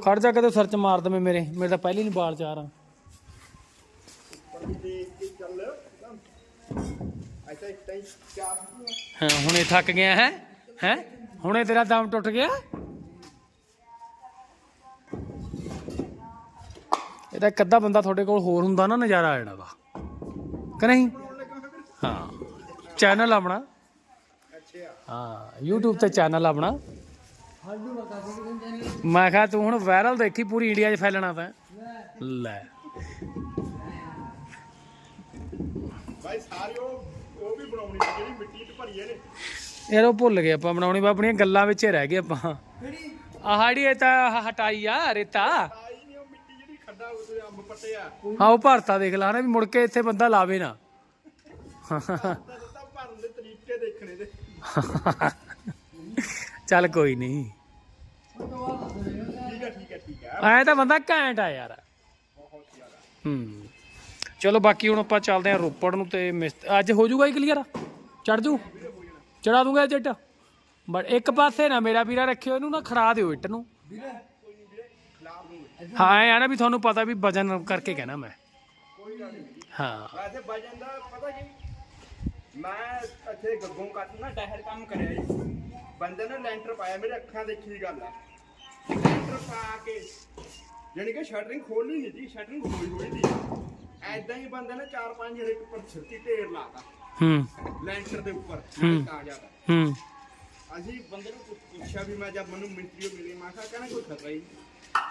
[SPEAKER 1] ਖੜ ਜਾ ਕਦੇ ਸਰਚ ਮਾਰ ਦਵੇਂ ਮੇਰੇ ਮੇਰੇ ਤਾਂ ਪਹਿਲੇ ਨਹੀਂ ਬਾਲ ਚਾਰ ਆ ਹਾਂ, ਹੁਣੇ ਥੱਕ ਗਿਆ ਹੈ ਹੈ? ਹੁਣੇ ਤੇਰਾ ਦਮ ਟੁੱਟ ਗਿਆ? ਇਹਦਾ ਇੱਕ ਅੱਧਾ ਬੰਦਾ ਤੁਹਾਡੇ ਕੋਲ ਹੋਰ ਹੁੰਦਾ ਨਾ ਨਜ਼ਾਰਾ ਆ ਜਾਣਾ ਦਾ ਕਿ ਨਹੀਂ? ਹਾਂ। ਚੈਨਲ ਆਪਣਾ। ਹਾਂ, YouTube ਤੇ ਚੈਨਲ ਆਪਣਾ। ਮੈਂ ਕਿਹਾ ਤੂੰ ਹੁਣ ਵਾਇਰਲ ਦੇਖੀ ਪੂਰੀ ਇੰਡੀਆ 'ਚ ਫੈਲਣਾ ਤਾਂ। ਲੈ।
[SPEAKER 4] ਭਾਈ ਸਾਰੇ ਉਹ ਵੀ ਬਣਾਉਣੀ ਜਿਹੜੀ ਮਿੱਟੀ 'ਚ ਭਰੀ ਇਹਨੇ।
[SPEAKER 1] ਯਾਰ ਉਹ ਭੁੱਲ ਗਏ ਆਪਾਂ ਬਣਾਉਣੀ ਬਾ ਆਪਣੀਆਂ ਗੱਲਾਂ ਵਿੱਚ ਹੀ ਰਹਿ ਗਏ ਆਪਾਂ। ਆਹ ਜਿਹੜੀ ਇਹ ਤਾਂ ਹਟਾਈ ਆ ਰੇਤਾ। ਹਾਂ ਉਹ ਭਰਤਾ ਦੇਖ ਲਾ ਨਾ ਵੀ ਮੁੜ ਕੇ ਇੱਥੇ ਬੰਦਾ ਲਾਵੇ ਨਾ। ਚੱਲ ਕੋਈ ਨਹੀਂ।
[SPEAKER 4] ਠੀਕ ਹੈ ਠੀਕ ਹੈ ਠੀਕ ਹੈ
[SPEAKER 1] ਐ ਤਾਂ ਬੰਦਾ ਘੈਂਟ ਆ ਯਾਰ।
[SPEAKER 4] ਬਹੁਤ ਜ਼ਿਆਦਾ
[SPEAKER 1] ਹੂੰ। ਚਲੋ ਬਾਕੀ ਹੁਣ ਆਪਾਂ ਚੱਲਦੇ ਆਂ ਰੋਪੜ ਨੂੰ ਤੇ ਅੱਜ ਹੋ ਜਾਊਗਾ ਹੀ ਕਲੀਅਰ ਚੜ ਜੂ ਚੜਾ ਦੂੰਗਾ ਜੱਟ। ਬਟ ਇੱਕ ਪਾਸੇ ਨਾ ਮੇਰਾ ਵੀਰਾ ਰੱਖਿਓ, ਇਹਨੂੰ ਨਾ ਖੜਾ ਦਿਓ ਇੱਟ ਨੂੰ। ਹਾਂ, ਇਹ ਆ ਨਾ ਵੀ ਤੁਹਾਨੂੰ ਪਤਾ ਵੀ ਵਜਨ ਕਰਕੇ ਕਹਿਣਾ ਮੈਂ। ਹਾਂ।
[SPEAKER 4] ਵੈਸੇ ਵਜਨ ਦਾ ਪਤਾ ਕੀ? ਮੈਂ ਇੱਥੇ ਗੱਗੋਂ ਕੱਟ ਨਾ ਡਹਿਰ ਕੰਮ ਕਰਿਆ ਜੀ। ਬੰਦੇ ਨੇ ਲੈਂਟਰ ਪਾਇਆ ਮੇਰੇ ਅੱਖਾਂ ਦੇਖੀ ਗੱਲ ਆ। ਲੈਂਟਰ ਪਾ ਕੇ ਜਾਣੀ ਕਿ ਸ਼ਟਰਿੰਗ ਖੋਲੀ ਨਹੀਂ ਸੀ ਸ਼ਟਰਿੰਗ ਹੋਈ ਹੋਈ ਸੀ ਐਦਾਂ ਹੀ ਬੰਦੇ ਨੇ 4-5 ਰੇਟ ਉੱਪਰ ਛੱਤੀ ਢੇਰ ਲਾਤਾ।
[SPEAKER 1] ਹੂੰ।
[SPEAKER 4] ਲੈਂਟਰ ਦੇ ਉੱਪਰ
[SPEAKER 1] ਹੂੰ।
[SPEAKER 4] ਤਾਂ ਜਾਂਦਾ
[SPEAKER 1] ਹੂੰ।
[SPEAKER 4] ਅਸੀਂ ਬੰਦੇ ਨੂੰ ਪੁੱਛ- ਪੁੱਛਿਆ ਵੀ ਮੈਂ ਜਦ ਮੈਨੂੰ ਮਿੰਟਰੀਓ ਮਿਲੇ ਮੈਂ ਕਿਹਾ ਕਹਿੰਦਾ ਕੋਈ ਖਤਰਾ ਹੀ ਨਹੀਂ।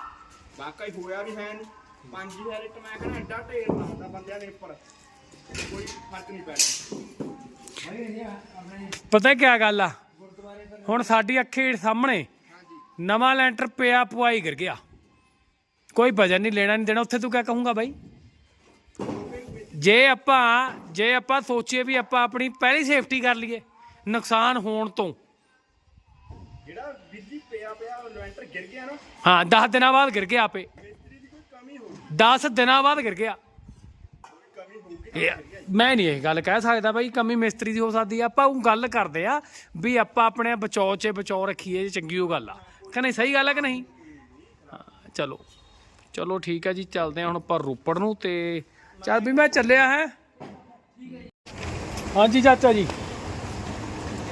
[SPEAKER 4] ਵਾਕਈ ਹੋਇਆ ਵੀ ਹੈ ਨਹੀਂ। 5000 ਰੇਟ ਮੈਂ ਕਹਿੰਦਾ ਐਡਾ ਢੇਰ ਲਾਤਾ ਬੰਦਿਆਂ ਦੇ ਉੱਪਰ। ਕੋਈ ਫ਼ਰਕ ਨਹੀਂ ਪੈਣਾ।
[SPEAKER 1] ਪਤਾ ਕੀ ਗੱਲ ਆ? ਹੁਣ ਸਾਡੀ ਅੱਖੀ ਸਾਹਮਣੇ। ਨਵਾਂ ਲੈਂਟਰ ਪਿਆ ਪੁਆਈ ਗਿਰ ਗਿਆ। ਕੋਈ ਵਜਨ ਨਹੀਂ ਲੈਣਾ ਨਹੀਂ ਦੇਣਾ। ਉੱਥੇ ਤੂੰ ਕਿਆ ਕਹੂੰਗਾ ਬਾਈ? ਜੇ ਆਪਾਂ ਜੇ ਆਪਾਂ ਸੋਚੀਏ ਵੀ ਆਪਾਂ ਆਪਣੀ ਪਹਿਲੀ ਸੇਫਟੀ ਕਰ ਲਈਏ ਨੁਕਸਾਨ ਹੋਣ ਤੋਂ।
[SPEAKER 4] ਜਿਹੜਾ ਬਿਜਲੀ ਪਿਆ ਪਿਆ ਲੈਂਟਰ ਗਿਰ ਗਿਆ ਨਾ।
[SPEAKER 1] ਹਾਂ 10 ਦਿਨਾਂ ਬਾਅਦ ਗਿਰ ਗਿਆ ਆਪੇ।
[SPEAKER 4] ਮਿਸਤਰੀ ਦੀ ਕੋਈ ਕਮੀ ਹੋਊਗੀ
[SPEAKER 1] 10 ਦਿਨਾਂ ਬਾਅਦ ਗਿਰ ਗਿਆ
[SPEAKER 4] ਕੋਈ ਕਮੀ ਹੋਊਗੀ
[SPEAKER 1] ਇਹ- ਮੈਂ ਨਹੀਂ ਇਹ ਗੱਲ ਕਹਿ ਸਕਦਾ ਬਾਈ ਕਮੀ ਮਿਸਤਰੀ ਦੀ ਹੋ ਸਕਦੀ ਆ। ਆਪਾਂ ਉਹ ਗੱਲ ਕਰਦੇ ਆ ਵੀ ਆਪਾਂ ਆਪਣੇ ਬਚਾਓ 'ਚ ਬਚਾਓ ਰੱਖੀਏ ਚੰਗੀ ਉਹ ਗੱਲ ਆ। ਕਿ ਨਹੀਂ ਸਹੀ ਗੱਲ ਹੈ ਕਿ ਨਹੀਂ? ਚਲੋ। ਚਲੋ ਠੀਕ ਹੈ ਜੀ ਚੱਲਦੇ ਹਾਂ ਹੁਣ ਆਪਾਂ ਰੋਪੜ ਨੂੰ ਤੇ ਚੱਲ ਵੀ ਮੈਂ ਚੱਲਿਆ ਹੈ। ਹਾਂਜੀ ਚਾਚਾ ਜੀ।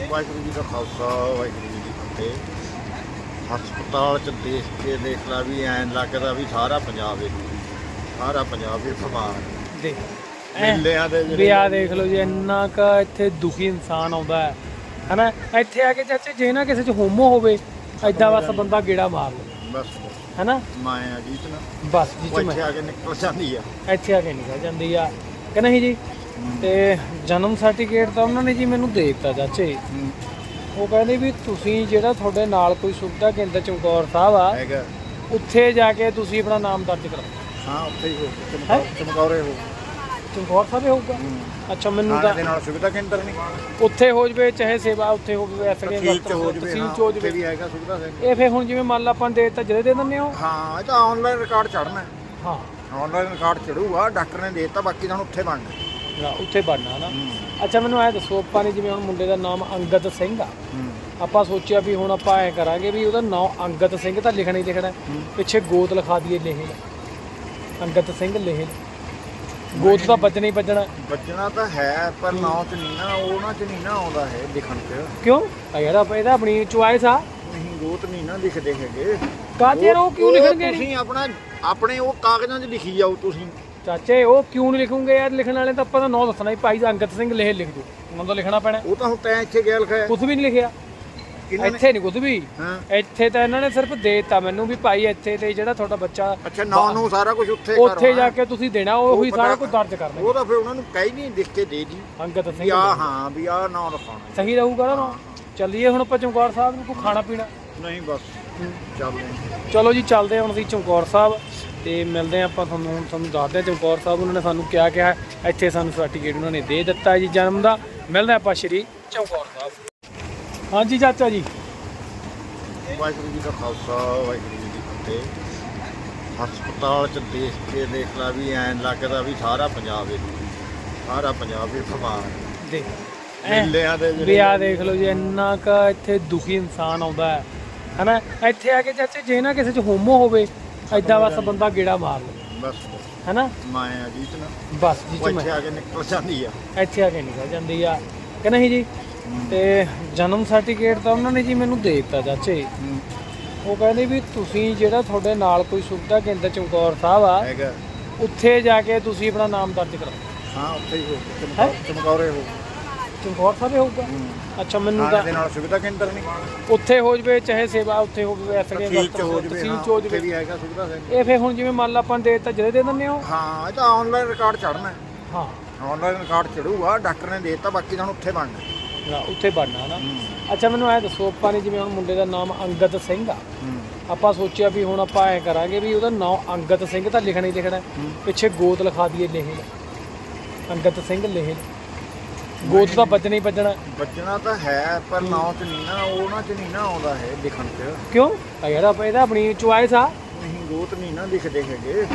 [SPEAKER 5] ਵਾਹਿਗੁਰੂ ਜੀ ਦਾ ਖਾਲਸਾ ਵਾਹਿਗੁਰੂ ਜੀ ਕੀ ਫਤਿਹ। ਹਸਪਤਾਲ ਚ ਦੇਖ ਕੇ ਦੇਖਣਾ ਵੀ ਐਂ ਲੱਗਦਾ ਵੀ ਸਾਰਾ ਪੰਜਾਬ ਇਹ ਸਾਰਾ ਪੰਜਾਬ ਇਹ ਬਿਮਾਰ
[SPEAKER 1] ਦੇਖ।
[SPEAKER 5] ਮੇਲਿਆਂ ਦੇ
[SPEAKER 1] ਵੀ ਆ ਦੇਖ ਲਓ ਜੀ ਇੰਨਾ ਕ ਇੱਥੇ ਦੁਖੀ ਇਨਸਾਨ ਆਉਂਦਾ ਹੈ। ਹਨਾ? ਇੱਥੇ ਆ ਕੇ ਚਾਚੇ ਜੇ ਨਾ ਕਿਸੇ 'ਚ ਹੋਮੋ ਹੋਵੇ ਐਦਾਂ ਬਸ ਬੰਦਾ ਗੇੜਾ ਮਾਰ ਲਵੇ
[SPEAKER 5] ਬਸ
[SPEAKER 1] ਹਨਾ?
[SPEAKER 5] ਮਾਇਆ ਜੀਤ ਨਾ
[SPEAKER 1] ਬਸ ਜੀ
[SPEAKER 5] ਉਹ
[SPEAKER 1] ਚ ਮੈਂ
[SPEAKER 5] ਇੱਥੇ ਆ ਕੇ ਨਿਕਲ ਜਾਂਦੀ ਆ।
[SPEAKER 1] ਇੱਥੇ ਆ ਕੇ ਨਿਕਲ ਜਾਂਦੀ ਆ। ਕਿ ਨਹੀਂ ਜੀ? ਤੇ ਜਨਮ ਸਰਟੀਫਿਕੇਟ ਤਾਂ ਉਹਨਾਂ ਨੇ ਜੀ ਮੈਨੂੰ ਦੇ ਦਿੱਤਾ ਚਾਚੇ। ਉਹ ਕਹਿੰਦੇ ਵੀ ਤੁਸੀਂ ਜਿਹੜਾ ਤੁਹਾਡੇ ਨਾਲ ਕੋਈ ਸੁਵਿਧਾ ਕੇਂਦਰ ਚਮਕੌਰ ਸਾਹਿਬ ਆ
[SPEAKER 5] ਹੈਗਾ।
[SPEAKER 1] ਉੱਥੇ ਜਾ ਕੇ ਤੁਸੀਂ ਆਪਣਾ ਨਾਮ ਦਰਜ ਕਰਾਓ
[SPEAKER 5] ਹਾਂ ਉੱਥੇ ਹੀ ਹੋ
[SPEAKER 1] ਹੈਂ?
[SPEAKER 5] ਚਮਕੌ- ਚਮਕੌਰੇ ਹੋ।
[SPEAKER 1] ਚਮਕੌਰ ਸਾਹਿਬ ਹੋਊਗਾ। ਅੱਛਾ ਮੈਨੂੰ
[SPEAKER 5] ਥਾਣੇ ਦੇ
[SPEAKER 1] ਤਾਂ
[SPEAKER 5] ਨਾਲ ਸੁਵਿਧਾ ਕੇਂਦਰ ਨਹੀਂ?
[SPEAKER 1] ਉੱਥੇ ਹੋ ਜਵੇ ਚਾਹੇ ਸੇਵਾ ਉੱਥੇ ਹੋ ਜਵੇ ਐਸਕੇ
[SPEAKER 5] ਤਹਿਸੀਲ ਚ ਹੋ ਜਵੇ
[SPEAKER 1] ਤਹਿਸੀਲ
[SPEAKER 5] ਹਾਂ
[SPEAKER 1] ਚ ਹੋ
[SPEAKER 5] ਉੱਥੇ
[SPEAKER 1] ਜਵੇ।
[SPEAKER 5] ਵੀ ਹੈਗਾ ਸੁਵਿਧਾ ਕੇਂਦਰ
[SPEAKER 1] ਇਹ ਫੇ ਹੁਣ ਜਿਵੇਂ ਮੰਨ ਲਾ ਆਪਾਂ ਦੇ ਤਾਂ ਜਦੇ ਦੇ ਦਿੰਦੇ ਹੋ।
[SPEAKER 5] ਹਾਂ ਇਹ ਤਾਂ ਆਨਲਾਈਨ ਰਿਕਾਰਡ ਚੜਨਾ
[SPEAKER 1] ਹਾਂ।
[SPEAKER 5] ਆਨਲਾਈਨ ਰਿਕਾਰਡ ਚੜੂਗਾ ਡਾਕਟਰ ਨੇ ਦੇ ਦਿੱਤਾ ਬਾਕੀ ਤੁਹਾਨੂੰ ਉੱਥੇ ਬਣ
[SPEAKER 1] ਨਾ, ਉੱਥੇ ਬਣਨਾ ਨਾ। ਅੱਛਾ ਮੈਨੂੰ ਐ ਦੱਸੋ ਆਪਾਂ ਨੇ ਜਿਵੇਂ ਹੁਣ ਮੁੰਡੇ ਦਾ ਨਾਮ ਅੰਗਦ ਸਿੰਘ ਆ। ਆਪਾਂ ਸੋਚਿਆ ਵੀ ਹੁਣ ਆਪਾਂ ਐ ਕਰਾਂਗੇ ਵੀ ਉਹਦਾ ਨਾਮ ਅੰਗਦ ਸਿੰਘ ਤਾਂ ਲਿਖਣਾ ਹੀ ਲਿਖਣਾ। ਪਿੱਛੇ ਗੋਤ ਲਿਖਾ ਦਈਏ ਲੇਹਲ ਅੰਗਦ ਸਿੰਘ ਲੇਹਲ ਗੋਤ ਤਾਂ ਵੱਜਣਾ ਹੀ ਵੱਜਣਾ
[SPEAKER 5] ਬੱਚਣਾ ਤਾਂ ਹੈ ਪਰ ਨਾਂ ਚ ਨਹੀਂ ਨਾ ਉਹਨਾਂ ਚ ਨਹੀਂ ਨਾ ਆਉਂਦਾ ਹੈ ਲਿਖਣ ਚ।
[SPEAKER 1] ਕਿਉਂ? ਆ ਯਾਰ ਆਪਾਂ ਇਹਦਾ ਆਪਣੀ ਚੁਆਇਸ ਆ।
[SPEAKER 5] ਨਹੀਂ ਗੋਤ ਨਹੀਂ ਨਾ ਲਿਖਦੇ ਹੈਗੇ।
[SPEAKER 1] ਕਾਹਤੇ ਯਾਰ ਉਹ ਕਿਉਂ ਲਿਖਣਗੇ ਨਹੀਂ?
[SPEAKER 5] ਤੁਸੀਂ ਆਪਣਾ ਆਪਣੇ ਉਹ ਕਾਗਜ਼ਾਂ 'ਚ ਲਿਖੀ ਜਾਓ ਤੁਸੀਂ।
[SPEAKER 1] ਚਾਚੇ ਉਹ ਕਿਉਂ ਨਹੀਂ ਲਿਖੂਗੇ ਯਾਰ? ਲਿਖਣ ਵਾਲੇ ਤਾਂ ਆਪਾਂ ਦਾ ਨਾਂ ਦੱਸਣਾ ਹੀ। ਭਾਈ ਅੰਗਦ ਸਿੰਘ ਲੇਹਲ ਲਿਖ ਦਿਓ। ਉਹਨਾਂ ਦਾ ਲਿਖਣਾ ਪੈਣਾ।
[SPEAKER 5] ਉਹ ਤਾਂ ਹੁਣ ਤੈਂ ਇੱਥੇ ਗਿਆ ਲਿਖਿਆ।
[SPEAKER 1] ਕੁਝ ਵੀ ਨਹੀਂ ਲਿਖਿਆ।
[SPEAKER 5] ਕਿਹਨਾਂ ਨੇ?
[SPEAKER 1] ਇੱਥੇ ਨਹੀਂ ਕੁਝ ਵੀ।
[SPEAKER 5] ਹਾਂ।
[SPEAKER 1] ਇੱਥੇ ਤਾਂ ਇਹਨਾਂ ਨੇ ਸਿਰਫ ਦੇ ਦਿੱਤਾ ਮੈਨੂੰ ਵੀ ਭਾਈ ਇੱਥੇ ਤੇ ਜਿਹੜਾ ਤੁਹਾਡਾ ਬੱਚਾ
[SPEAKER 5] ਅੱਛਾ ਨਾਂ ਨੂੰ ਸਾਰਾ ਕੁਝ ਉੱਥੇ
[SPEAKER 1] ਉੱਥੇ
[SPEAKER 5] ਕਰਵਾਉਣਾ।
[SPEAKER 1] ਜਾ ਕੇ ਤੁਸੀਂ ਦੇਣਾ ਉਹ ਹੀ ਸਾਰਾ ਕੁਝ ਦਰਜ ਕਰਨਾ
[SPEAKER 5] ਉਹ ਤਾਂ ਫਿਰ ਉਹਨਾਂ ਨੂੰ ਕਹੀ ਨਹੀਂ ਲਿਖ ਕੇ ਦੇ ਦੀ।
[SPEAKER 1] ਅੰਗਦ
[SPEAKER 5] ਵੀ
[SPEAKER 1] ਸਿੰਘ
[SPEAKER 5] ਆ ਹਾਂ ਵੀ ਆ ਨਾਂ ਲਿਖਾਉਣਾ
[SPEAKER 1] ਸਹੀ ਰਹੂਗਾ ਨਾ? ਚੱਲੀਏ ਹੁਣ ਆਪਾਂ ਚਮਕੌਰ ਸਾਹਿਬ ਨੂੰ ਕੋਈ ਖਾਣਾ ਪੀਣਾ?
[SPEAKER 5] ਨਹੀਂ ਬਸ। ਚੱਲਦੇ।
[SPEAKER 1] ਚਲੋ ਜੀ ਚੱਲਦੇ ਹੁਣ ਅਸੀਂ ਚਮਕੌਰ ਸਾਹਿਬ ਤੇ ਮਿਲਦੇ ਆਪਾਂ ਤੁਹਾਨੂੰ ਹੁਣ ਤੁਹਾਨੂੰ ਦੱਸਦੇ ਚਮਕੌਰ ਸਾਹਿਬ ਉਹਨਾਂ ਨੇ ਸਾਨੂੰ ਕਿਹਾ ਕਿਹਾ ਇੱਥੇ ਸਾਨੂੰ ਸਰਟੀਫਿਕੇਟ ਉਹਨਾਂ ਨੇ ਦੇ ਦਿੱਤਾ ਜੀ ਜਨਮ ਦਾ। ਮਿਲਦੇ ਆਪਾਂ ਸ਼੍ਰੀ ਚਮਕੌਰ ਸਾਹਿਬ। ਹਾਂਜੀ ਚਾਚਾ ਜੀ।
[SPEAKER 5] ਵਾਹਿਗੁਰੂ ਜੀ ਦਾ ਖਾਲਸਾ ਵਾਹਿਗੁਰੂ ਜੀ ਕੀ ਫਤਿਹ। ਹਸਪਤਾਲ 'ਚ ਦੇਖ ਕੇ ਦੇਖਣਾ ਵੀ ਐਂ ਲੱਗਦਾ ਵੀ ਸਾਰਾ ਪੰਜਾਬ ਇਹ ਸਾਰਾ ਪੰਜਾਬ ਇਹ ਬਿਮਾਰ
[SPEAKER 1] ਦੇਖ
[SPEAKER 5] ਮੇਲਿਆਂ ਦੇ
[SPEAKER 1] ਵੀ ਆ ਦੇਖ ਲਓ ਜੀ ਇੰਨਾ ਕ ਇੱਥੇ ਦੁਖੀ ਇਨਸਾਨ ਆਉਂਦਾ ਹੈ। ਹਨਾ? ਇੱਥੇ ਆ ਕੇ ਚਾਚੇ ਜੇ ਨਾ ਕਿਸੇ 'ਚ ਹੋਮੋ ਹੋਵੇ ਐਦਾਂ ਬਸ ਬੰਦਾ ਗੇੜਾ ਮਾਰ ਲਵੇ
[SPEAKER 5] ਬਸ।
[SPEAKER 1] ਹਨਾ?
[SPEAKER 5] ਮਾਇਆ ਜੀਤ ਨਾ
[SPEAKER 1] ਬਸ ਜੀ
[SPEAKER 5] ਉਹ
[SPEAKER 1] ਚ ਮੈਂ
[SPEAKER 5] ਇੱਥੇ ਆ ਕੇ ਨਿਕਲ ਜਾਂਦੀ ਆ।
[SPEAKER 1] ਇੱਥੇ ਆ ਕੇ ਨਿਕਲ ਜਾਂਦੀ ਆ। ਕਿ ਨਹੀਂ ਜੀ? ਤੇ ਜਨਮ ਸਰਟੀਫਿਕੇਟ ਤਾਂ ਉਹਨਾਂ ਨੇ ਜੀ ਮੈਨੂੰ ਦੇ ਦਿੱਤਾ ਚਾਚੇ। ਉਹ ਕਹਿੰਦੇ ਵੀ ਤੁਸੀਂ ਜਿਹੜਾ ਤੁਹਾਡੇ ਨਾਲ ਕੋਈ ਸੁਵਿਧਾ ਕੇਂਦਰ ਚਮਕੌਰ ਸਾਹਿਬ ਆ
[SPEAKER 5] ਹੈਗਾ।
[SPEAKER 1] ਉੱਥੇ ਜਾ ਕੇ ਤੁਸੀਂ ਆਪਣਾ ਨਾਮ ਦਰਜ ਕਰਾਓ
[SPEAKER 5] ਹਾਂ ਉੱਥੇ ਹੀ? ਚਮਕੌਰੇ ਹੋ?
[SPEAKER 1] ਚਮਕੌਰ ਸਾਹਿਬ ਹੀ ਹੋਊਗਾ ਅੱਛਾ ਮੈਨੂੰ
[SPEAKER 5] ਥਾਣੇ
[SPEAKER 1] ਤਾਂ
[SPEAKER 5] ਦੇ ਨਾਲ ਸੁਵਿਧਾ ਕੇਂਦਰ ਨਹੀਂ?
[SPEAKER 1] ਉੱਥੇ ਹੋ ਜਵੇ ਚਾਹੇ ਸੇਵਾ ਉੱਥੇ ਹੋ ਜਵੇ ਐਸਕੇ
[SPEAKER 5] ਤਹਿਸੀਲ ਚ ਹੋ ਜਵੇ। ਹਾਂ ਉੱਥੇ ਵੀ ਹੈਗਾ ਸੁਵਿਧਾ ਕੇਂਦਰ
[SPEAKER 1] ਇਹ ਫੇ ਹੁਣ ਜਿਵੇਂ ਮੰਨ ਲਾ ਆਪਾਂ ਦੇ ਤਾਂ ਜਦੇ ਦੇ ਦਿੰਦੇ ਹੋ?
[SPEAKER 5] ਹਾਂ ਇਹ ਤਾਂ ਆਨਲਾਈਨ ਰਿਕਾਰਡ ਚੜਨਾ
[SPEAKER 1] ਹਾਂ।
[SPEAKER 5] ਆਨਲਾਈਨ ਰਿਕਾਰਡ ਚੜੂਗਾ ਡਾਕਟਰ ਨੇ ਦੇ ਦਿੱਤਾ ਬਾਕੀ ਤੁਹਾਨੂੰ ਉੱਥੇ ਬਣਨਾ।
[SPEAKER 1] ਨਾ, ਉੱਥੇ ਬਣਨਾ ਨਾ ਅੱਛਾ ਮੈਨੂੰ ਐ ਦੱਸੋ ਆਪਾਂ ਨੇ ਜਿਵੇਂ ਹੁਣ ਮੁੰਡੇ ਦਾ ਨਾਮ ਅੰਗਦ ਸਿੰਘ ਆ ਆਪਾਂ ਸੋਚਿਆ ਵੀ ਹੁਣ ਆਪਾਂ ਐ ਕਰਾਂਗੇ ਵੀ ਉਹਦਾ ਨਾਮ ਅੰਗਤ ਸਿੰਘ ਤਾਂ ਲਿਖਣਾ ਹੀ ਲਿਖਣਾ ਹੈ। ਪਿੱਛੇ ਗੋਤ ਲਿਖਾ ਦਈਏ ਲੇਹਲ। ਅੰਗਤ ਸਿੰਘ ਲੇਹਲ। ਗੋਤ ਤਾਂ ਵੱਜਣਾ ਹੀ ਵੱਜਣਾ
[SPEAKER 5] ਬੱਚਣਾ ਤਾਂ ਹੈ ਪਰ ਨਾਂ ਚ ਨਹੀਂ ਨਾ ਉਹਨਾਂ ਚ ਨਹੀਂ ਨਾ ਆਉਂਦਾ ਹੈ ਲਿਖਣ ਚ।
[SPEAKER 1] ਕਿਉਂ? ਆ ਯਾਰ ਆਪਾਂ ਇਹਦਾ ਆਪਣੀ ਚੁਆਇਸ ਆ।
[SPEAKER 5] ਨਹੀਂ ਗੋਤ ਨਹੀਂ ਨਾ ਲਿਖਦੇ ਹੈਗੇ।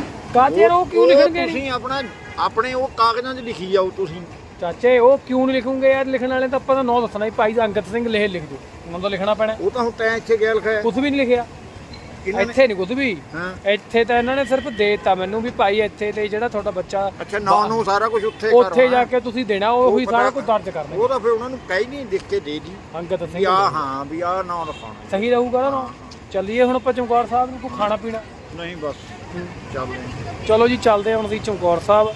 [SPEAKER 1] ਯਾਰ ਉਹ ਕਿਉਂ ਲਿਖਣਗੇ
[SPEAKER 5] ਤੁਸੀਂ ਆਪਣਾ ਆਪਣੇ ਉਹ ਕਾਗਜ਼ਾਂ 'ਚ ਲਿਖੀ ਜਾਓ ਤੁਸੀਂ।
[SPEAKER 1] ਚਾਚੇ ਉਹ ਕਿਉਂ ਨਹੀਂ ਲਿਖੂਗੇ ਯਾਰ? ਲਿਖਣ ਵਾਲੇ ਤਾਂ ਆਪਾਂ ਤਾਂ ਨਾਂ ਦੱਸਣਾ ਹੀ ਭਾਈ ਅੰਗਤ ਸਿੰਘ ਲੇਹਲ ਲਿਖ ਦਿਓ। ਉਹਨਾਂ ਦਾ ਲਿਖਣਾ ਪੈਣਾ।
[SPEAKER 5] ਉਹ ਤਾਂ ਹੁਣ ਤੈਂ ਇੱਥੇ ਗਿਆ ਲਿਖਿਆ?
[SPEAKER 1] ਕੁਝ ਵੀ ਨਹੀਂ ਲਿਖਿਆ।
[SPEAKER 5] ਨੇ
[SPEAKER 1] ਇੱਥੇ ਨਹੀਂ ਕੁਝ ਵੀ।
[SPEAKER 5] ਹਾਂ।
[SPEAKER 1] ਇੱਥੇ ਤਾਂ ਇਹਨਾਂ ਨੇ ਸਿਰਫ ਦੇਤਾ ਮੈਨੂੰ ਵੀ ਭਾਈ ਇੱਥੇ ਤੇ ਜਿਹੜਾ ਤੁਹਾਡਾ ਬੱਚਾ
[SPEAKER 5] ਅੱਛਾ ਨਾਂ ਨੂੰ ਸਾਰਾ ਕੁਝ ਉੱਥੇ
[SPEAKER 1] ਉੱਥੇ
[SPEAKER 5] ਕਰਵਾਉਣਾ।
[SPEAKER 1] ਜਾ ਕੇ ਤੁਸੀਂ ਦੇਣਾ ਉਹੀ
[SPEAKER 5] ਉਹ
[SPEAKER 1] ਸਾਰਾ ਕੁਝ ਦਰਜ ਕਰਨਾ
[SPEAKER 5] ਉਹ ਤਾਂ ਫਿਰ ਉਹਨਾਂ ਨੂੰ ਕਹੀ ਨਹੀਂ ਲਿਖ ਕੇ ਦੇ ਦੀ।
[SPEAKER 1] ਅੰਗਤ
[SPEAKER 5] ਵੀ
[SPEAKER 1] ਸਿੰਘ
[SPEAKER 5] ਆ। ਹਾਂ ਵੀ ਆ ਨਾਂ ਲਿਖਾਉਣਾ।
[SPEAKER 1] ਸਹੀ ਰਹੂਗਾ ਨਾ ਨਾਂ? ਚੱਲੀਏ ਹੁਣ ਆਪਾਂ ਚਮਕੌਰ ਸਾਹਿਬ ਨੂੰ ਕੋਈ ਖਾਣਾ ਪੀਣਾ?
[SPEAKER 5] ਨਹੀਂ ਬਸ ਚੱਲਦੇ ਹਾਂ।
[SPEAKER 1] ਚਲੋ ਜੀ ਚੱਲਦੇ ਹਾਂ ਹੁਣ ਅਸੀਂ ਚਮਕੌਰ ਸਾਹਿਬ।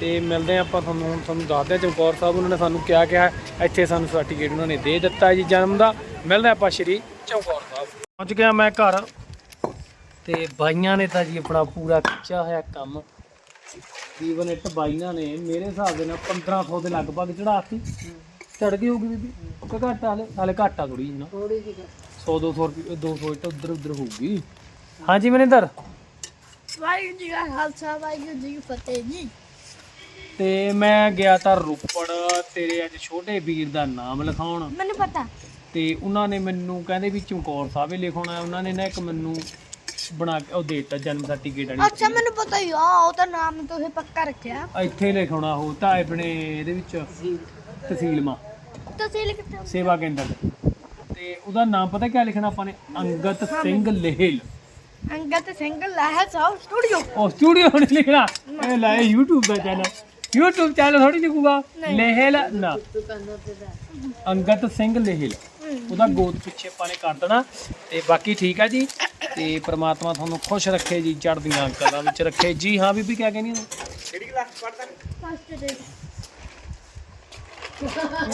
[SPEAKER 1] ਤੇ ਮਿਲਦੇ ਹਾਂ ਆਪਾਂ ਤੁਹਾਨੂੰ ਹੁਣ ਤੁਹਾਨੂੰ ਦੱਸਦੇ ਹਾਂ ਚਮਕੌਰ ਸਾਹਿਬ ਉਹਨਾਂ ਨੇ ਸਾਨੂੰ ਕਿਹਾ ਕਿਹਾ ਇੱਥੇ ਸਾਨੂੰ ਸਰਟੀਫਿਕੇਟ ਉਹਨਾਂ ਨੇ ਦੇ ਦਿੱਤਾ ਜੀ ਜਨਮ ਦਾ। ਮਿਲਦੇ ਆਪਾਂ ਸ਼੍ਰੀ ਚਮਕੌਰ ਸਾਹਿਬ। ਪਹੁੰਚ ਗਿਆ ਮੈਂ ਘਰ ਤੇ ਬਾਈਆਂ ਨੇ ਤਾਂ ਜੀ ਆਪਣਾ ਪੂਰਾ ਖਿੱਚਿਆ ਹੋਇਆ ਕੰਮ। ਤਕਰੀਬਨ ਇੱਟ ਬਾਈਆਂ ਨੇ ਮੇਰੇ ਹਿਸਾਬ ਦੇ ਨਾਲ 1500 ਦੇ ਲਗਭਗ ਚੜਾਤੀ ਚੜ ਗਈ ਹੋਊਗੀ ਬੀਬੀ? ਕਿ ਘੱਟ ਹਾਲੇ ਹਾਲੇ ਘੱਟ ਆ ਥੋੜੀ ਜਿਹੀ ਨਾ।
[SPEAKER 2] ਥੋੜੀ ਜਿਹੀ
[SPEAKER 1] 100 200 ਰੁਪਏ 200 ਇੱਟ ਉਧਰ ਉਧਰ ਹੋਊਗੀ। ਹਾਂਜੀ ਮਨਿੰਦਰ?
[SPEAKER 6] ਵਾਹਿਗੁਰੂ ਜੀ ਕਾ ਖਾਲਸਾ ਵਾਹਿਗੁਰੂ ਜੀ ਕੀ ਫਤਿਹ ਜੀ।
[SPEAKER 1] ਤੇ ਮੈਂ ਗਿਆ ਤਾਂ ਰੋਪੜ ਤੇਰੇ ਅੱਜ ਛੋਟੇ ਵੀਰ ਦਾ ਨਾਮ ਲਿਖਾਉਣ।
[SPEAKER 6] ਮੈਨੂੰ ਪਤਾ।
[SPEAKER 1] ਤੇ ਉਹਨਾਂ ਨੇ ਮੈਨੂੰ ਕਹਿੰਦੇ ਵੀ ਚਮਕੌਰ ਸਾਹਿਬ ਹੀ ਲਿਖਾਉਣਾ ਹੈ। ਉਹਨਾਂ ਨੇ ਨਾ ਇੱਕ ਮੈਨੂੰ ਬਣਾ ਕੇ ਉਹ ਦੇ ਦਿੱਤਾ ਜਨਮ ਸਰਟੀਫਿਕੇਟ ਵਾਲੀ।
[SPEAKER 6] ਅੱਛਾ ਮੈਨੂੰ ਪਤਾ ਹੀ ਆ ਉਹ ਤਾਂ ਨਾਮ ਤੁਸੀਂ ਪੱਕਾ ਰੱਖਿਆ।
[SPEAKER 1] ਇੱਥੇ ਲਿਖਾਉਣਾ ਉਹ ਤਾਂ ਆਪਣੇ ਇਹਦੇ ਵਿੱਚ ਤਹਿਸੀਲ ਮਾ
[SPEAKER 6] ਤਹਿਸੀਲ ਕਿੱਥੇ
[SPEAKER 1] ਸੇਵਾ ਕੇਂਦਰ ਤੇ ਉਹਦਾ ਨਾਮ ਪਤਾ ਕਿਆ ਲਿਖਣਾ ਆਪਾਂ ਨੇ? ਅੰਗਤ ਸਿੰਘ ਲੇਹਲ।
[SPEAKER 6] ਅੰਗਤ ਸਿੰਘ ਲਾਹਲ ਸਾਹਿਬ ਸਟੂਡੀਓ
[SPEAKER 1] ਉਹ ਸਟੂਡੀਓ ਨਹੀਂ ਲਿਖਣਾ। ਇਹ ਲੈ YouTube ਦਾ ਚੈਨਲ YouTube ਚੈਨਲ ਥੋੜੀ ਲਿਖੂਗਾ। ਲੇਹਲ ਨਾ।
[SPEAKER 2] ਦਾ
[SPEAKER 1] ਅੰਗਤ ਸਿੰਘ ਲੇਹਲ ਉਹਦਾ ਗੋਦ ਪਿੱਛੇ ਆਪਾਂ ਨੇ ਕਰ ਦੇਣਾ। ਤੇ ਬਾਕੀ ਠੀਕ ਆ ਜੀ। ਤੇ ਪ੍ਰਮਾਤਮਾ ਤੁਹਾਨੂੰ ਖੁਸ਼ ਰੱਖੇ ਜੀ ਚੜ੍ਹਦੀਆਂ ਕਲਾਂ ਵਿੱਚ ਰੱਖੇ। ਜੀ ਹਾਂ ਬੀਬੀ ਕਿਆ ਕਹਿੰਦੀ ਹੈ
[SPEAKER 4] ਕਿਹੜੀ ਕਲਾਸ ਪੜਦਾ
[SPEAKER 6] ਫਸਟ ਡੇ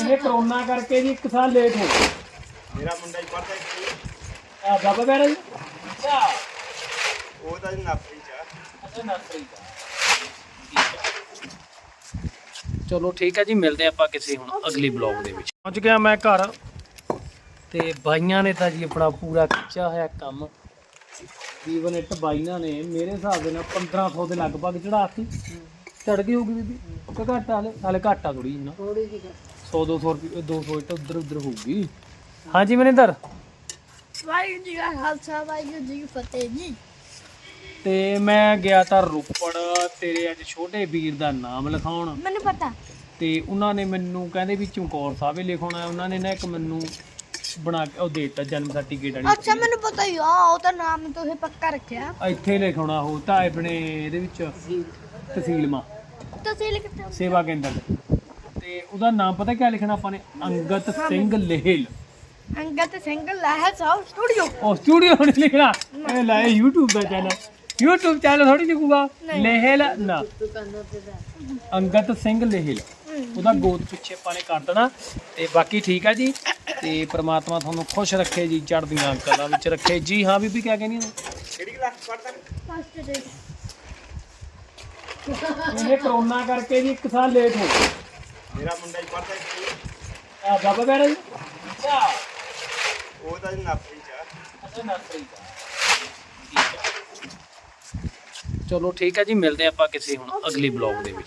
[SPEAKER 1] ਇਹ ਕਰੋਨਾ ਕਰਕੇ ਜੀ ਇੱਕ ਸਾਲ ਲੇਟ ਹੋ ਗਿਆ
[SPEAKER 4] ਮੇਰਾ ਮੁੰਡਾ ਹੀ ਪੜਦਾ
[SPEAKER 1] ਆ ਬਾਬਾ ਬੈਰਾ ਜੀ। ਅੱਛਾ
[SPEAKER 4] ਉਹ ਤਾਂ ਨਾਪਰੀ ਚ ਆ।
[SPEAKER 1] ਅੱਛਾ ਨਰਸਰੀ ਦਾ ਠੀਕ ਹੈ। ਚਲੋ ਠੀਕ ਹੈ ਜੀ ਮਿਲਦੇ ਆਪਾਂ ਕਿਸੇ ਹੁਣ ਅਗਲੀ ਬਲੌਗ ਦੇ ਵਿੱਚ। ਪਹੁੰਚ ਗਿਆ ਮੈਂ ਘਰ। ਤੇ ਬਾਈਆਂ ਨੇ ਤਾਂ ਜੀ ਆਪਣਾ ਪੂਰਾ ਖਿੱਚਿਆ ਹੋਇਆ ਕੰਮ। ਤਕਰੀਬਨ ਇੱਟ ਬਾਈਆਂ ਨੇ ਮੇਰੇ ਹਿਸਾਬ ਦੇ ਨਾਲ 1500 ਦੇ ਲਗਭਗ ਚੜਾਤੀ ਚੜ ਗਈ ਹੋਊਗੀ ਬੀਬੀ? ਕਿ ਘੱਟ ਹਾਲੇ ਹਾਲੇ ਘੱਟ ਆ ਥੋੜੀ ਜਿਹੀ ਨਾ।
[SPEAKER 2] ਥੋੜੀ ਜਿਹੀ
[SPEAKER 1] 100 200 ਰੁਪਏ 200 ਇੱਟ ਉਧਰ ਉਧਰ ਹੋਊਗੀ। ਹਾਂਜੀ ਮਨਿੰਦਰ।
[SPEAKER 6] ਵਾਹਿਗੁਰੂ ਜੀ ਕਾ ਖਾਲਸਾ ਵਾਹਿਗੁਰੂ ਜੀ ਕੀ ਫਤਿਹ ਜੀ।
[SPEAKER 1] ਤੇ ਮੈਂ ਗਿਆ ਤਾਂ ਰੋਪੜ ਤੇਰੇ ਅੱਜ ਛੋਟੇ ਵੀਰ ਦਾ ਨਾਮ ਲਿਖਾਉਣ।
[SPEAKER 6] ਮੈਨੂੰ ਪਤਾ।
[SPEAKER 1] ਤੇ ਉਹਨਾਂ ਨੇ ਮੈਨੂੰ ਕਹਿੰਦੇ ਵੀ ਚਮਕੌਰ ਸਾਹਿਬ ਹੀ ਲਿਖਾਉਣਾ ਹੈ। ਉਹਨਾਂ ਨੇ ਨਾ ਇੱਕ ਮੈਨੂੰ ਬਣਾ ਕੇ ਉਹ ਦੇ ਦਿੱਤਾ ਜਨਮ ਸਰਟੀਫਿਕੇਟ ਵਾਲੀ।
[SPEAKER 6] ਅੱਛਾ ਮੈਨੂੰ ਪਤਾ ਹੀ ਆ ਉਹ ਤਾਂ ਨਾਮ ਤੁਸੀਂ ਪੱਕਾ ਰੱਖਿਆ।
[SPEAKER 1] ਇੱਥੇ ਲਿਖਾਉਣਾ ਉਹ ਤਾਂ ਆਪਣੇ ਇਹਦੇ ਵਿੱਚ ਤਹਿਸੀਲ ਮਾ
[SPEAKER 6] ਤਹਿਸੀਲ ਕਿੱਥੇ
[SPEAKER 1] ਸੇਵਾ ਕੇਂਦਰ ਤੇ ਉਹਦਾ ਨਾਮ ਪਤਾ ਕਿਆ ਲਿਖਣਾ ਆਪਾਂ ਨੇ? ਅੰਗਤ ਸਿੰਘ ਲੇਹਲ।
[SPEAKER 6] ਅੰਗਤ ਸਿੰਘ ਲਾਹਲ ਸਾਹਿਬ ਸਟੂਡੀਓ
[SPEAKER 1] ਉਹ ਸਟੂਡੀਓ ਨਹੀਂ ਲਿਖਣਾ। ਇਹ ਲੈ YouTube ਦਾ ਚੈਨਲ YouTube ਚੈਨਲ ਥੋੜੀ
[SPEAKER 6] ਨਹੀਂ।
[SPEAKER 1] ਲੇਹਲ ਨਾ।
[SPEAKER 2] ਦਾ
[SPEAKER 1] ਅੰਗਤ ਸਿੰਘ ਲੇਹਲ। ਉਹਦਾ ਗੋਦ ਪਿੱਛੇ ਆਪਾਂ ਨੇ ਕਰ ਦੇਣਾ। ਤੇ ਬਾਕੀ ਠੀਕ ਆ ਜੀ। ਤੇ ਪ੍ਰਮਾਤਮਾ ਤੁਹਾਨੂੰ ਖੁਸ਼ ਰੱਖੇ ਜੀ ਚੜ੍ਹਦੀਆਂ ਕਲਾਂ ਵਿੱਚ ਰੱਖੇ। ਜੀ ਹਾਂ ਬੀਬੀ ਕਿਆ ਕਹਿੰਦੀ ਹੈ
[SPEAKER 4] ਕਿਹੜੀ ਕਲਾਸ ਪੜਦਾ
[SPEAKER 6] ਫਸਟ ਡੇ
[SPEAKER 1] ਇਹ ਕਰੋਨਾ ਕਰਕੇ ਜੀ ਇੱਕ ਸਾਲ ਲੇਟ ਹੋ ਗਿਆ
[SPEAKER 4] ਮੇਰਾ ਮੁੰਡਾ ਹੀ ਪੜਦਾ ਇੱਥੇ
[SPEAKER 1] ਆ ਬਾਬਾ ਬੈਰਾ ਜੀ। ਅੱਛਾ।
[SPEAKER 4] ਉਹ ਤਾਂ ਨਾਪਰੀ ਚ ਆ।
[SPEAKER 1] ਅੱਛਾ ਨਰਸਰੀ ਦਾ ਠੀਕ ਹੈ। ਚਲੋ ਠੀਕ ਹੈ ਜੀ ਮਿਲਦੇ ਆਪਾਂ ਕਿਸੇ ਹੁਣ ਅਗਲੀ ਬਲੌਗ ਦੇ ਵਿੱਚ।